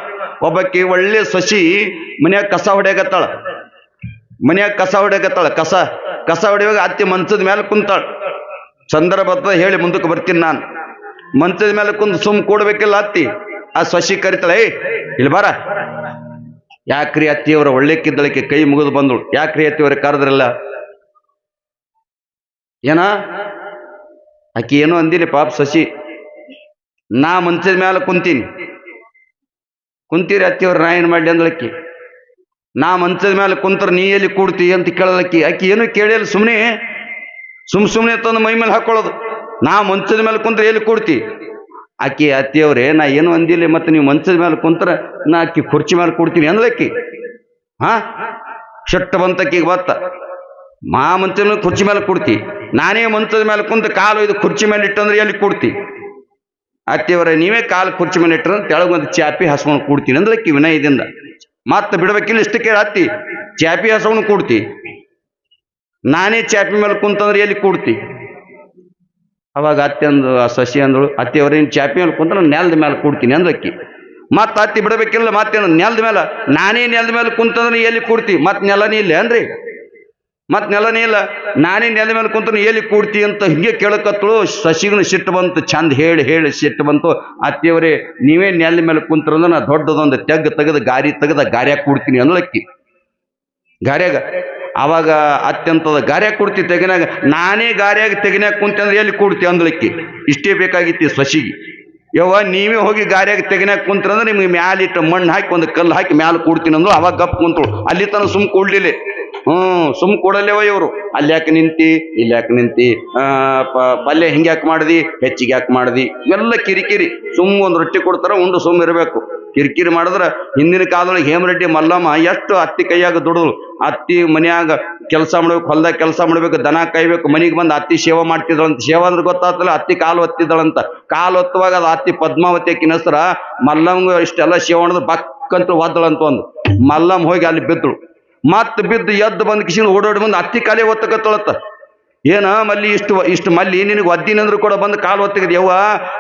ಒಬ್ಬಾಕಿ ಒಳ್ಳೆ ಸಸಿ ಮನ್ಯಾಗ ಕಸ ಹೊಡೆಯಾಗತ್ತಾಳ ಮನ್ಯಾಗ ಕಸ ಹೊಡೆಯಾಗತ್ತಾಳ ಕಸ ಕಸ ಹೊಡೆಯುವಾಗ ಅತ್ತಿ ಮಂಚದ ಮೇಲೆ ಕುಂತಾಳ. ಸಂದರ್ಭ ಬರ್ತದೆ ಹೇಳಿ ಮುಂದಕ್ಕೆ ಬರ್ತೀನಿ ನಾನು. ಮಂಚದ ಮೇಲೆ ಕುಂದು ಸುಮ್ ಕೊಡ್ಬೇಕಿಲ್ಲ ಅತ್ತಿ. ಆ ಸಸಿ ಕರಿತಾಳೆ, ಏಯ್, ಇಲ್ಲಿ ಬಾರ. ಯಾಕ್ರಿ ಅತ್ತಿಯವರ ಒಳ್ಳೆಕ್ಕಿದ್ದಳಕ್ಕೆ ಕೈ ಮುಗಿದು ಬಂದಳು ಯಾಕ್ರಿ ಅತ್ತಿಯವರ ಕರೆದ್ರಲ್ಲ? ಏನ? ಆಕಿ ಏನೋ ಅಂದಿನಿ ಪಾಪ ಶಶಿ ನಾ ಮಂಚದ ಮೇಲೆ ಕುಂತೀನಿ. ಕುಂತೀರಿ ಅತ್ತಿಯವ್ರ ನಾ ಏನು ಮಾಡ್ಲಿ ಅಂದಳಕ್ಕಿ? ನಾ ಮಂಚದ ಮೇಲೆ ಕುಂತರ ನೀ ಎಲ್ಲಿ ಕೂಡ್ತಿ ಅಂತ ಕೇಳಲಕ್ಕಿ ಆಕಿ ಏನು ಕೇಳಿಲ್ಲ ಸುಮ್ಮನೆ ಸುಮ್ ಸುಮ್ಮನೆ ತಂದು ಮೈ ಮೇಲೆ ಹಾಕೊಳ್ಳೋದು ನಾ ಮಂಚದ ಮೇಲೆ ಕುಂತ್ರೆ ಎಲ್ಲಿ ಕೂಡ್ತಿ? ಆಕಿ ಅತ್ತಿಯವ್ರೆ, ನಾ ಏನು ಅಂದಿಲ್ಲ, ಮತ್ತೆ ನೀವು ಮಂಚದ ಮೇಲೆ ಕುಂತ್ರ ನಾ ಆಕಿ ಕುರ್ಚಿ ಮೇಲೆ ಕೊಡ್ತೀನಿ ಅಂದ್ಲಕ್ಕಿ ಹಾ? ಶಟ್ಟ ಬಂತಕ್ಕಿಗೆ ಬತ್ತ ಮಾ ಮೇಲೆ ಕುರ್ಚಿ ಮೇಲೆ ಕೊಡ್ತಿ. ನಾನೇ ಮಂಚದ ಮೇಲೆ ಕುಂತ ಕಾಲು ಇದು ಕುರ್ಚಿ ಮೇಲೆ ಇಟ್ಟಂದ್ರೆ ಎಲ್ಲಿ ಕೊಡ್ತಿ? ಅತ್ತಿಯವ್ರೆ, ನೀವೇ ಕಾಲು ಕುರ್ಚಿ ಮೇಲೆ ಇಟ್ಟರೆ ತೆಳಗೊಂದು ಚಾಪಿ ಹಸ್ಕೊಂಡು ಕೂಡ್ತೀನಿ ಅಂದ್ಲಕ್ಕಿ ವಿನಯದಿಂದ. ಮತ್ತೆ ಬಿಡ್ಬೇಕಿಲ್ಲ ಇಷ್ಟು ಕೇಳಿ ಹತ್ತಿ ಚಾಪಿ ಹಸ್ಕೊಂಡು ಕೂಡ್ತಿ. ನಾನೇ ಚಾಪಿ ಮೇಲೆ ಕುಂತಂದ್ರೆ ಎಲ್ಲಿ ಕೂಡ್ತಿ? ಅವಾಗ ಅತ್ತೆ ಅಂದು, ಆ ಸಸಿ ಅಂದಳು ಅತ್ತೆಯವ್ರೇನು ಚಾಪಿ ಮೇಲೆ ಕುಂತ ನೆಲದ ಮೇಲೆ ಕೂಡ್ತೀನಿ ಅಂದ್ಲಕ್ಕಿ ಮತ್ತೆ ಅತ್ತಿ ಬಿಡಬೇಕಿಲ್ಲ, ಮತ್ತೆ ನೆಲದ ಮೇಲೆ? ನಾನೇ ನೆಲದ ಮೇಲೆ ಕುಂತಂದ್ರೆ ಎಲ್ಲಿ ಕೂಡ್ತಿ? ಮತ್ತೆ ನೆಲನೇ ಇಲ್ಲ ಅಂದ್ರಿ ಮತ್ತೆ ನೆಲನೇ ಇಲ್ಲ? ನಾನೇ ನೆಲದ ಮೇಲೆ ಕುಂತ ಎಲ್ಲಿ ಕೂಡ್ತಿ? ಅಂತ ಹಿಂಗೆ ಕೇಳಕತ್ತಳು. ಸಸಿಗನ ಸಿಟ್ಟು ಬಂತು ಚಂದ ಹೇಳಿ ಹೇಳಿ ಸಿಟ್ಟು ಬಂತು. ಅತ್ತೆಯವರೇ ನೀವೇ ನೆಲದ ಮೇಲೆ ಕುಂತ್ರಂದ್ರೆ ನಾ ದೊಡ್ಡದೊಂದು ತೆಗ್ ತೆಗೆದು ಗಾರಿ ತೆಗೆದ ಗಾರ್ಯಾಗ ಕೂಡ್ತೀನಿ ಅನ್ನೋಕ್ಕಿ ಗಾರ್ಯಾಗ ಅವಾಗ ಅತ್ಯಂತದ ಗಾರ್ಯಾಗ ಕೊಡ್ತಿ ತೆಗಿನಾಗ. ನಾನೇ ಗಾರ್ಯಾಗ ತೆಗಿನಾಗ ಕುಂತಂದ್ರೆ ಎಲ್ಲಿ ಕೂಡ್ತಿ ಅಂದ್ಲಿಕ್ಕೆ? ಇಷ್ಟೇ ಬೇಕಾಗಿತ್ತು ಸಸಿಗೆ. ಯವ್ವ, ನೀವೇ ಹೋಗಿ ಗಾರಿಯಾಗ ತೆಗಿನಾಗ ಕುಂತ್ರಂದ್ರೆ ನಿಮ್ಗೆ ಮ್ಯಾಲಿಟ್ಟು ಮಣ್ಣು ಹಾಕಿ ಒಂದು ಕಲ್ಲು ಹಾಕಿ ಮ್ಯಾಲ ಕೂಡ್ತೀನಿ ಅಂದ್ರು ಅವಾಗ ಗಪ್ ಕುಂತಳು. ಅಲ್ಲಿ ತನಕ ಸುಮ್ ಕೂಡ್ಲಿಲ್ಲ. ಹ್ಮ್, ಸುಮ್ ಕೊಡಲ್ಲೇವ ಇವರು? ಅಲ್ಲಿ ಯಾಕೆ ನಿಂತಿ? ಇಲ್ಲಿ ಯಾಕೆ ನಿಂತಿ? ಪಲ್ಯ ಹಿಂಗೆ ಯಾಕೆ ಮಾಡ್ದಿ? ಹೆಚ್ಚಿಗೆ ಯಾಕೆ ಮಾಡ್ದಿ? ಇವೆಲ್ಲ ಕಿರಿಕಿರಿ. ಸುಮ್ ಒಂದು ರೊಟ್ಟಿ ಕೊಡ್ತಾರ, ಉಂಡು ಸುಮ್ ಇರಬೇಕು. ಕಿರಿಕಿರಿ ಮಾಡಿದ್ರ ಹಿಂದಿನ ಕಾಲದೊಳಗೆ ಹೇಮರೆಡ್ಡಿ, ಮಲ್ಲಮ್ಮ ಎಷ್ಟು ಅತ್ತಿ ಕೈಯಾಗ ದುಡಿದ್ರು. ಅತ್ತಿ ಮನ್ಯಾಗ ಕೆಲಸ ಮಾಡ್ಬೇಕು, ಹೊಲ್ದಾಗ ಕೆಲಸ ಮಾಡ್ಬೇಕು, ದನ ಕಾಯ್ಬೇಕು, ಮನೆಗೆ ಬಂದು ಅತ್ತಿ ಸೇವೆ ಮಾಡ್ತಿದ್ದಳಂತ. ಸೇವೆ ಅಂದ್ರೆ ಗೊತ್ತಾಗ್ತಲ್ಲ, ಅತ್ತಿ ಕಾಲು ಒತ್ತಿದ್ದಳಂತ. ಕಾಲು ಒತ್ತುವಾಗ ಅದು ಅತ್ತಿ ಪದ್ಮಾವತಿ ಕಿನಸ್ರ ಹೆಸರ, ಮಲ್ಲಮ್ಗ ಇಷ್ಟೆಲ್ಲ ಸೇವೆ ಮಾಡಿದ್ರೆ, ಬಕ್ಕಂತ ಒದ್ದಳಂತ ಒಂದು. ಮಲ್ಲಮ್ಮ ಹೋಗಿ ಅಲ್ಲಿ ಬಿದ್ದಳು. ಮತ್ತೆ ಬಿದ್ದು ಎದ್ದು ಬಂದು ಕಿಶಿನ ಓಡೋಡಿ ಬಂದು ಅತ್ತಿ ಕಾಲೇ ಒತ್ತಕತ್ತಳತ್ತ ಏನ ಮಲ್ಲಿ ಇಷ್ಟು ಇಷ್ಟು ಮಲ್ಲಿ ನಿನಗೆ ಒದ್ದಿನಂದ್ರು ಕೂಡ ಬಂದು ಕಾಲು ಒತ್ತಿಗದ ಯವ್ವ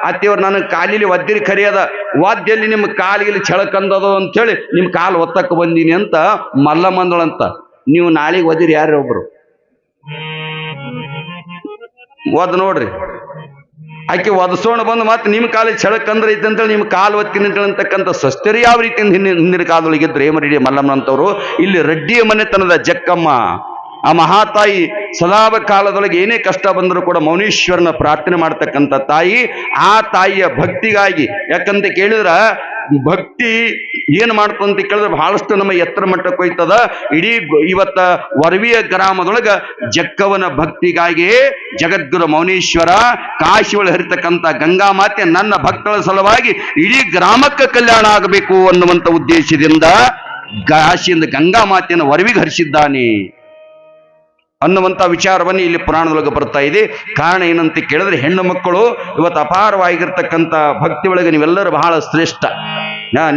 ಅತ್ತಿಯವ್ರು ನನಗೆ ಕಾಲಿಲಿ ಒದ್ದಿರಿ ಕರಿಯದ ವಾದ್ಯಲ್ಲಿ ನಿಮ್ಮ ಕಾಲಿಗೆ ಅಂತ ಅಂತೇಳಿ ನಿಮ್ಮ ಕಾಲು ಒತ್ತಕ್ಕೆ ಬಂದೀನಿ ಅಂತ ಮಲ್ಲ ಮಂದಳಂತ. ನೀವು ನಾಳೆಗೆ ಒದಿರಿ ಯಾರು ಒಬ್ರು? ಒದ್ ನೋಡ್ರಿ. ಆಕೆ ಒದಸೋಣ ಬಂದು ಮತ್ತೆ ನಿಮ್ಮ ಕಾಲಿಗೆ ಛಳಕಂದ್ರೆ ಐತೆ ಅಂತೇಳಿ ನಿಮ್ಮ ಕಾಲು ಒತ್ತಿನ ಅಂತಕ್ಕಂಥ ಸ್ವಸ್ಥರು ಯಾವ ರೀತಿಯಿಂದ ಹಿಂದಿನ ಹಿಂದಿನ ಕಾಲದೊಳಗೆ ಇದ್ರು ಹೇಮರೆಡ್ಡಿ ಮಲ್ಲಮ್ಮನಂತವರು? ಇಲ್ಲಿ ರೆಡ್ಡಿಯ ಮನೆತನದ ಜಕ್ಕಮ್ಮ. ಆ ಮಹಾತಾಯಿ ಸದಾವ ಕಾಲದೊಳಗೆ ಏನೇ ಕಷ್ಟ ಬಂದರೂ ಕೂಡ ಮೌನೀಶ್ವರನ ಪ್ರಾರ್ಥನೆ ಮಾಡ್ತಕ್ಕಂಥ ತಾಯಿ ಆ ತಾಯಿಯ ಭಕ್ತಿಗಾಗಿ. ಯಾಕಂತ ಕೇಳಿದ್ರ, ಭಕ್ತಿ ಏನು ಮಾಡ್ತು ಮಾಡ್ತಂತ ಕೇಳಿದ್ರೆ ಬಹಳಷ್ಟು ನಮ್ಮ ಎತ್ತರ ಮಟ್ಟಕ್ಕೆ ಹೋಯ್ತದ ಇಡೀ ಇವತ್ತ ವರವಿಯ ಗ್ರಾಮದೊಳಗ ಜಕ್ಕವನ ಭಕ್ತಿಗಾಗಿ ಜಗದ್ಗುರು ಮೌನೇಶ್ವರ ಕಾಶಿ ಒಳಗೆ ಹರಿತಕ್ಕಂಥ ಗಂಗಾ ಮಾತೆ ನನ್ನ ಭಕ್ತಳ ಸಲುವಾಗಿ ಇಡೀ ಗ್ರಾಮಕ್ಕೆ ಕಲ್ಯಾಣ ಆಗಬೇಕು ಅನ್ನುವಂಥ ಉದ್ದೇಶದಿಂದ ಕಾಶಿಯಿಂದ ಗಂಗಾ ಮಾತೆಯನ್ನು ವರವಿಗೆ ಹರಿಸಿದ್ದಾನೆ. ಅನ್ನುವಂಥ ವಿಚಾರವನ್ನು ಇಲ್ಲಿ ಪುರಾಣದೊಳಗೆ ಬರ್ತಾ ಇದೆ. ಕಾರಣ ಏನಂತ ಕೇಳಿದ್ರೆ ಹೆಣ್ಣು ಮಕ್ಕಳು ಇವತ್ತು ಅಪಾರವಾಗಿರ್ತಕ್ಕಂಥ ಭಕ್ತಿ ಒಳಗೆ ನೀವೆಲ್ಲರೂ ಬಹಳ ಶ್ರೇಷ್ಠ.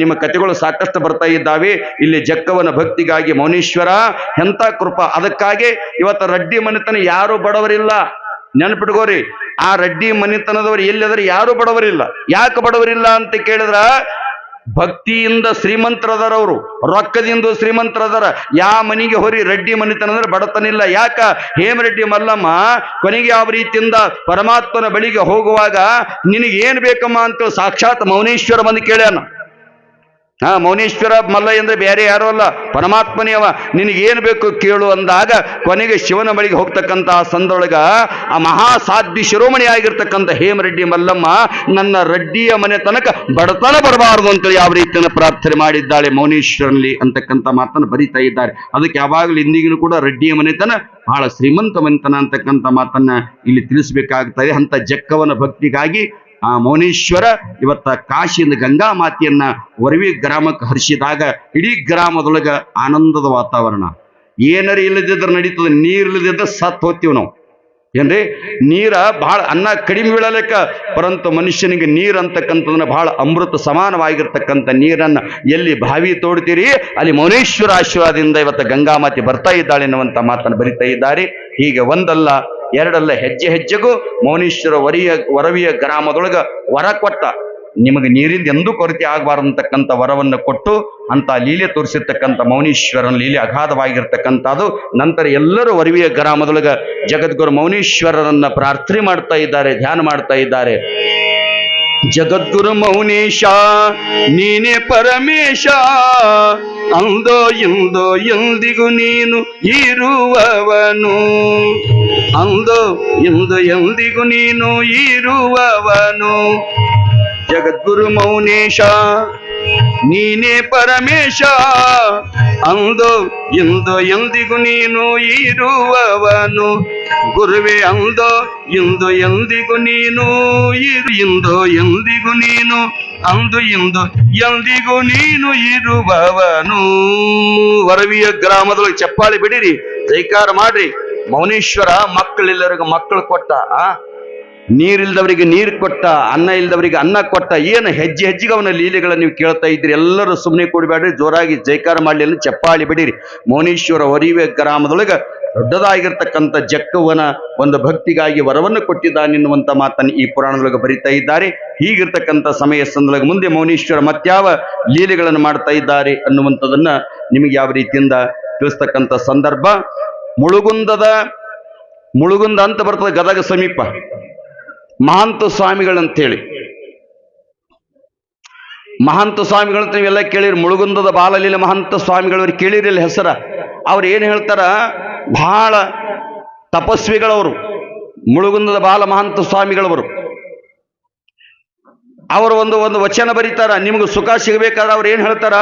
ನಿಮ್ಮ ಕಥೆಗಳು ಸಾಕಷ್ಟು ಬರ್ತಾ ಇದ್ದಾವೆ. ಇಲ್ಲಿ ಜಕ್ಕವನ ಭಕ್ತಿಗಾಗಿ ಮೌನೇಶ್ವರ, ಎಂಥ ಕೃಪಾ. ಅದಕ್ಕಾಗಿ ಇವತ್ತು ರಡ್ಡಿ ಮನೆತನ ಯಾರು ಬಡವರಿಲ್ಲ. ನೆನಪಿಟ್ಕೋರಿ, ಆ ರಡ್ಡಿ ಮನೆತನದವರು ಎಲ್ಲಿದ್ರೆ ಯಾರು ಬಡವರಿಲ್ಲ. ಯಾಕೆ ಬಡವರಿಲ್ಲ ಅಂತ ಕೇಳಿದ್ರ ಭಕ್ತಿಯಿಂದ ಶ್ರೀಮಂತರದರವರು, ರೊಕ್ಕದಿಂದ ಶ್ರೀಮಂತರದರ, ಯಾ ಮನಿಗೆ ಹೊರಿ ರೆಡ್ಡಿ ಮನಿತನ ಅಂದ್ರೆ ಬಡತನಿಲ್ಲ. ಯಾಕ? ಹೇಮರೆಡ್ಡಿ ಮಲ್ಲಮ್ಮ, ಕೊನೆಗೆ ಯಾವ ರೀತಿಯಿಂದ ಪರಮಾತ್ಮನ ಬಳಿಗೆ ಹೋಗುವಾಗ ನಿನಗೆ ಏನ್ ಬೇಕಮ್ಮ ಅಂತ ಸಾಕ್ಷಾತ್ ಮೌನೇಶ್ವರ ಬಂದು ಕೇಳ್ಯಾನ. ಹಾ, ಮೌನೇಶ್ವರ ಮಲ್ಲ ಅಂದ್ರೆ ಬೇರೆ ಯಾರು ಅಲ್ಲ. ಪರಮಾತ್ಮನೇ ಅವ ನಿನಗೇನು ಬೇಕು ಕೇಳು ಅಂದಾಗ ಕೊನೆಗೆ ಶಿವನ ಬಳಿಗೆ ಹೋಗ್ತಕ್ಕಂಥ ಸಂದೊಳಗ ಆ ಮಹಾಸಾಧ್ಯ ಶಿರೋಮಣಿ ಆಗಿರ್ತಕ್ಕಂಥ ಹೇಮರೆಡ್ಡಿ ಮಲ್ಲಮ್ಮ ನನ್ನ ರೆಡ್ಡಿಯ ಮನೆ ತನಕ ಬಡತನ ಬರಬಾರದು ಅಂತ ಯಾವ ರೀತಿಯನ್ನು ಪ್ರಾರ್ಥನೆ ಮಾಡಿದ್ದಾಳೆ ಮೌನೇಶ್ವರನಲ್ಲಿ ಅಂತಕ್ಕಂಥ ಮಾತನ್ನು ಬರೀತಾ ಇದ್ದಾರೆ. ಅದಕ್ಕೆ ಯಾವಾಗಲೂ ಇಂದಿಗೂ ಕೂಡ ರೆಡ್ಡಿಯ ಮನೆತನ ಬಹಳ ಶ್ರೀಮಂತ ಮನೆತನ ಅಂತಕ್ಕಂಥ ಮಾತನ್ನ ಇಲ್ಲಿ ತಿಳಿಸ್ಬೇಕಾಗ್ತದೆ. ಅಂತ ಜಕ್ಕವನ ಭಕ್ತಿಗಾಗಿ ಆ ಮೌನೇಶ್ವರ ಇವತ್ತ ಕಾಶಿಯಿಂದ ಗಂಗಾ ಮಾತೆಯನ್ನ ಒರವಿ ಗ್ರಾಮಕ್ಕೆ ಹರಿಸಿದಾಗ ಇಡೀ ಗ್ರಾಮದೊಳಗ ಆನಂದದ ವಾತಾವರಣ. ಏನರಿ ಇಲ್ಲದಿದ್ರೆ ನಡೀತದೆ, ನೀರ್ ಸತ್ ಹೋಗ್ತೀವಿ ನಾವು. ಏನ್ರಿ? ನೀರ ಬಹಳ ಅನ್ನ ಕಡಿಮೆ ಬೀಳಲಿಕ್ಕ ಪರಂತು ಮನುಷ್ಯನಿಗೆ ನೀರು ಅಂತಕ್ಕಂಥದನ್ನ ಬಹಳ ಅಮೃತ ಸಮಾನವಾಗಿರ್ತಕ್ಕಂಥ ನೀರನ್ನ ಎಲ್ಲಿ ಬಾವಿ ತೋಡ್ತೀರಿ? ಅಲ್ಲಿ ಮೌನೇಶ್ವರ ಆಶೀರ್ವಾದದಿಂದ ಇವತ್ತು ಗಂಗಾಮಾತಿ ಬರ್ತಾ ಇದ್ದಾಳೆ ಎನ್ನುವಂಥ ಮಾತನ್ನು ಬರಿತಾ ಇದ್ದಾರೆ. ಹೀಗೆ ಒಂದಲ್ಲ ಎರಡಲ್ಲ ಹೆಜ್ಜೆ ಹೆಜ್ಜೆಗೂ ಮೌನೇಶ್ವರ ವರಿಯ, ವರವಿಯ ಗ್ರಾಮದೊಳಗ ವರ ಕೊಟ್ಟ. ನಿಮಗೆ ನೀರಿಂದ ಎಂದೂ ಕೊರತೆ ಆಗಬಾರದಂತಕ್ಕಂಥ ವರವನ್ನು ಕೊಟ್ಟು ಅಂತ ಲೀಲೆ ತೋರಿಸಿರ್ತಕ್ಕಂಥ ಮೌನೀಶ್ವರನ ಲೀಲೆ ಅಗಾಧವಾಗಿರ್ತಕ್ಕಂಥದ್ದು. ನಂತರ ಎಲ್ಲರೂ ವರವಿಯ ಗ್ರಾಮದೊಳಗ ಜಗದ್ಗುರು ಮೌನೀಶ್ವರರನ್ನ ಪ್ರಾರ್ಥನೆ ಮಾಡ್ತಾ ಇದ್ದಾರೆ, ಧ್ಯಾನ ಮಾಡ್ತಾ ಇದ್ದಾರೆ. ಜಗದ್ಗುರು ಮೌನೇಶ, ನೀನೇ ಪರಮೇಶ. ಅಂದೋ ಇಂದೋ ಎಂದಿಗೂ ನೀನು ಇರುವವನು. ಅಂದೋ ಇಂದು ಎಂದಿಗೂ ನೀನು ಇರುವವನು. ಜಗದ್ಗುರು ಮೌನೇಶ ನೀನೇ ಪರಮೇಶ ಅಂದು ಇಂದು ಎಂದಿಗೂ ನೀನು ಇರುವವನು ಗುರುವೆ ಅಂದು ಇಂದು ಎಂದಿಗೂ ನೀನು ಇರು ಇಂದು ಎಂದಿಗೂ ನೀನು ಅಂದು ಇಂದು ಎಂದಿಗೂ ನೀನು ಇರುವವನು ವರವಿಯ ಗ್ರಾಮದೊಳಗೆ ಚಪ್ಪಾಳಿ ಬಿಡಿರಿ ಜೈಕಾರ ಮಾಡ್ರಿ ಮೌನೇಶ್ವರ ಮಕ್ಕಳೆಲ್ಲರಿಗೂ ಮಕ್ಕಳು ಕೊಟ್ಟ ಆ ನೀರಿಲ್ದವರಿಗೆ ನೀರು ಕೊಟ್ಟ, ಅನ್ನ ಇಲ್ದವರಿಗೆ ಅನ್ನ ಕೊಟ್ಟ, ಏನು ಹೆಜ್ಜೆ ಹೆಜ್ಜೆಗೆ ಅವನ ಲೀಲೆಗಳನ್ನು ನೀವು ಕೇಳ್ತಾ ಇದ್ದೀರಿ. ಎಲ್ಲರೂ ಸುಮ್ಮನೆ ಕೊಡಬೇಡ್ರಿ, ಜೋರಾಗಿ ಜೈಕಾರ ಮಾಡಲಿ ಚಪ್ಪಾಳಿ ಬಿಡಿರಿ. ಮೌನೇಶ್ವರ ಹೊರಿವೆ ಗ್ರಾಮದೊಳಗೆ ದೊಡ್ಡದಾಗಿರ್ತಕ್ಕಂಥ ಜಕ್ಕವನ ಒಂದು ಭಕ್ತಿಗಾಗಿ ವರವನ್ನು ಕೊಟ್ಟಿದ್ದಾನೆ ಎನ್ನುವಂಥ ಮಾತನ್ನು ಈ ಪುರಾಣದೊಳಗೆ ಬರೀತಾ ಇದ್ದಾರೆ. ಹೀಗಿರ್ತಕ್ಕಂಥ ಸಮಯ ಸಂದೊಳಗೆ ಮುಂದೆ ಮೌನೇಶ್ವರ ಮತ್ಯಾವ ಲೀಲೆಗಳನ್ನು ಮಾಡ್ತಾ ಇದ್ದಾರೆ ಅನ್ನುವಂಥದ್ದನ್ನು ನಿಮಗೆ ಯಾವ ರೀತಿಯಿಂದ ತಿಳಿಸ್ತಕ್ಕಂಥ ಸಂದರ್ಭ? ಮುಳುಗುಂದದ, ಮುಳುಗುಂದ ಅಂತ ಬರ್ತದೆ ಗದಗ ಸಮೀಪ. ಮಹಾಂತ ಸ್ವಾಮಿಗಳಂತೇಳಿ. ಮಹಾಂತ ಸ್ವಾಮಿಗಳಂತ ನೀವೆಲ್ಲ ಕೇಳಿರಿ, ಮುಳುಗುಂದದ ಬಾಲಲೀಲ ಮಹಂತ ಸ್ವಾಮಿಗಳವ್ರು ಕೇಳಿರಿಲ್ಲ ಹೆಸರ. ಅವ್ರು ಏನು ಹೇಳ್ತಾರ ಬಹಳ ತಪಸ್ವಿಗಳವರು, ಮುಳುಗುಂದದ ಬಾಲ ಮಹಂತ ಸ್ವಾಮಿಗಳವರು. ಅವರು ಒಂದು ಒಂದು ವಚನ ಬರೀತಾರ, ನಿಮ್ಗೆ ಸುಖ ಸಿಗಬೇಕಾದ್ರೆ ಅವ್ರು ಏನ್ ಹೇಳ್ತಾರ?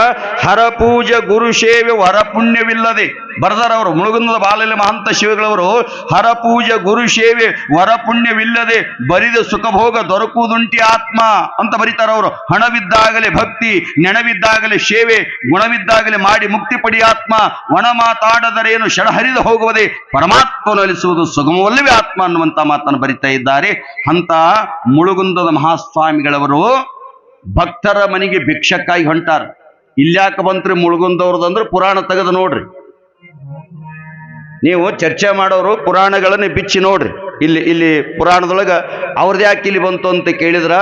ಹರ ಪೂಜ ಗುರು ಸೇವೆ ವರ ಪುಣ್ಯವಿಲ್ಲದೆ. ಬರ್ದಾರ ಅವರು, ಮುಳುಗುಂದದ ಬಾಲಲ್ಲಿ ಮಹಂತ ಶಿವಗಳವರು, ಹರ ಪೂಜ ಗುರು ಸೇವೆ ವರ ಪುಣ್ಯವಿಲ್ಲದೆ ಬರಿದ ಸುಖಭೋಗ ದೊರಕುವುದುಂಟಿ ಆತ್ಮ ಅಂತ ಬರೀತಾರ ಅವರು. ಹಣವಿದ್ದಾಗಲೇ ಭಕ್ತಿ, ನೆಣವಿದ್ದಾಗಲೇ ಸೇವೆ, ಗುಣವಿದ್ದಾಗಲೇ ಮಾಡಿ ಮುಕ್ತಿ ಪಡಿ ಆತ್ಮ. ಒಣ ಮಾತಾಡದರೇನು ಶಡಹರಿದು ಹರಿದು ಹೋಗುವುದೇ? ಪರಮಾತ್ಮನೊಲಿಸುವುದು ಸುಗಮವಲ್ಲವೇ ಆತ್ಮ ಅನ್ನುವಂತ ಮಾತನ್ನು ಬರಿತಾ ಇದ್ದಾರೆ. ಅಂತ ಮುಳುಗುಂದದ ಮಹಾಸ್ವಾಮಿಗಳವರು ಭಕ್ತರ ಮನೆಗೆ ಭಿಕ್ಷಕ್ಕಾಗಿ ಹೊಂಟಾರ. ಇಲ್ಯಾಕ ಬಂತ್ರಿ ಮುಳುಗುಂದವ್ರದಂದ್ರೆ ಪುರಾಣ ತೆಗೆದು ನೋಡ್ರಿ. ನೀವು ಚರ್ಚೆ ಮಾಡೋರು ಪುರಾಣಗಳನ್ನು ಬಿಚ್ಚಿ ನೋಡ್ರಿ. ಇಲ್ಲಿ ಇಲ್ಲಿ ಪುರಾಣದೊಳಗ ಅವ್ರದ್ದು ಯಾಕೆ ಇಲ್ಲಿ ಬಂತು ಅಂತ ಕೇಳಿದ್ರ,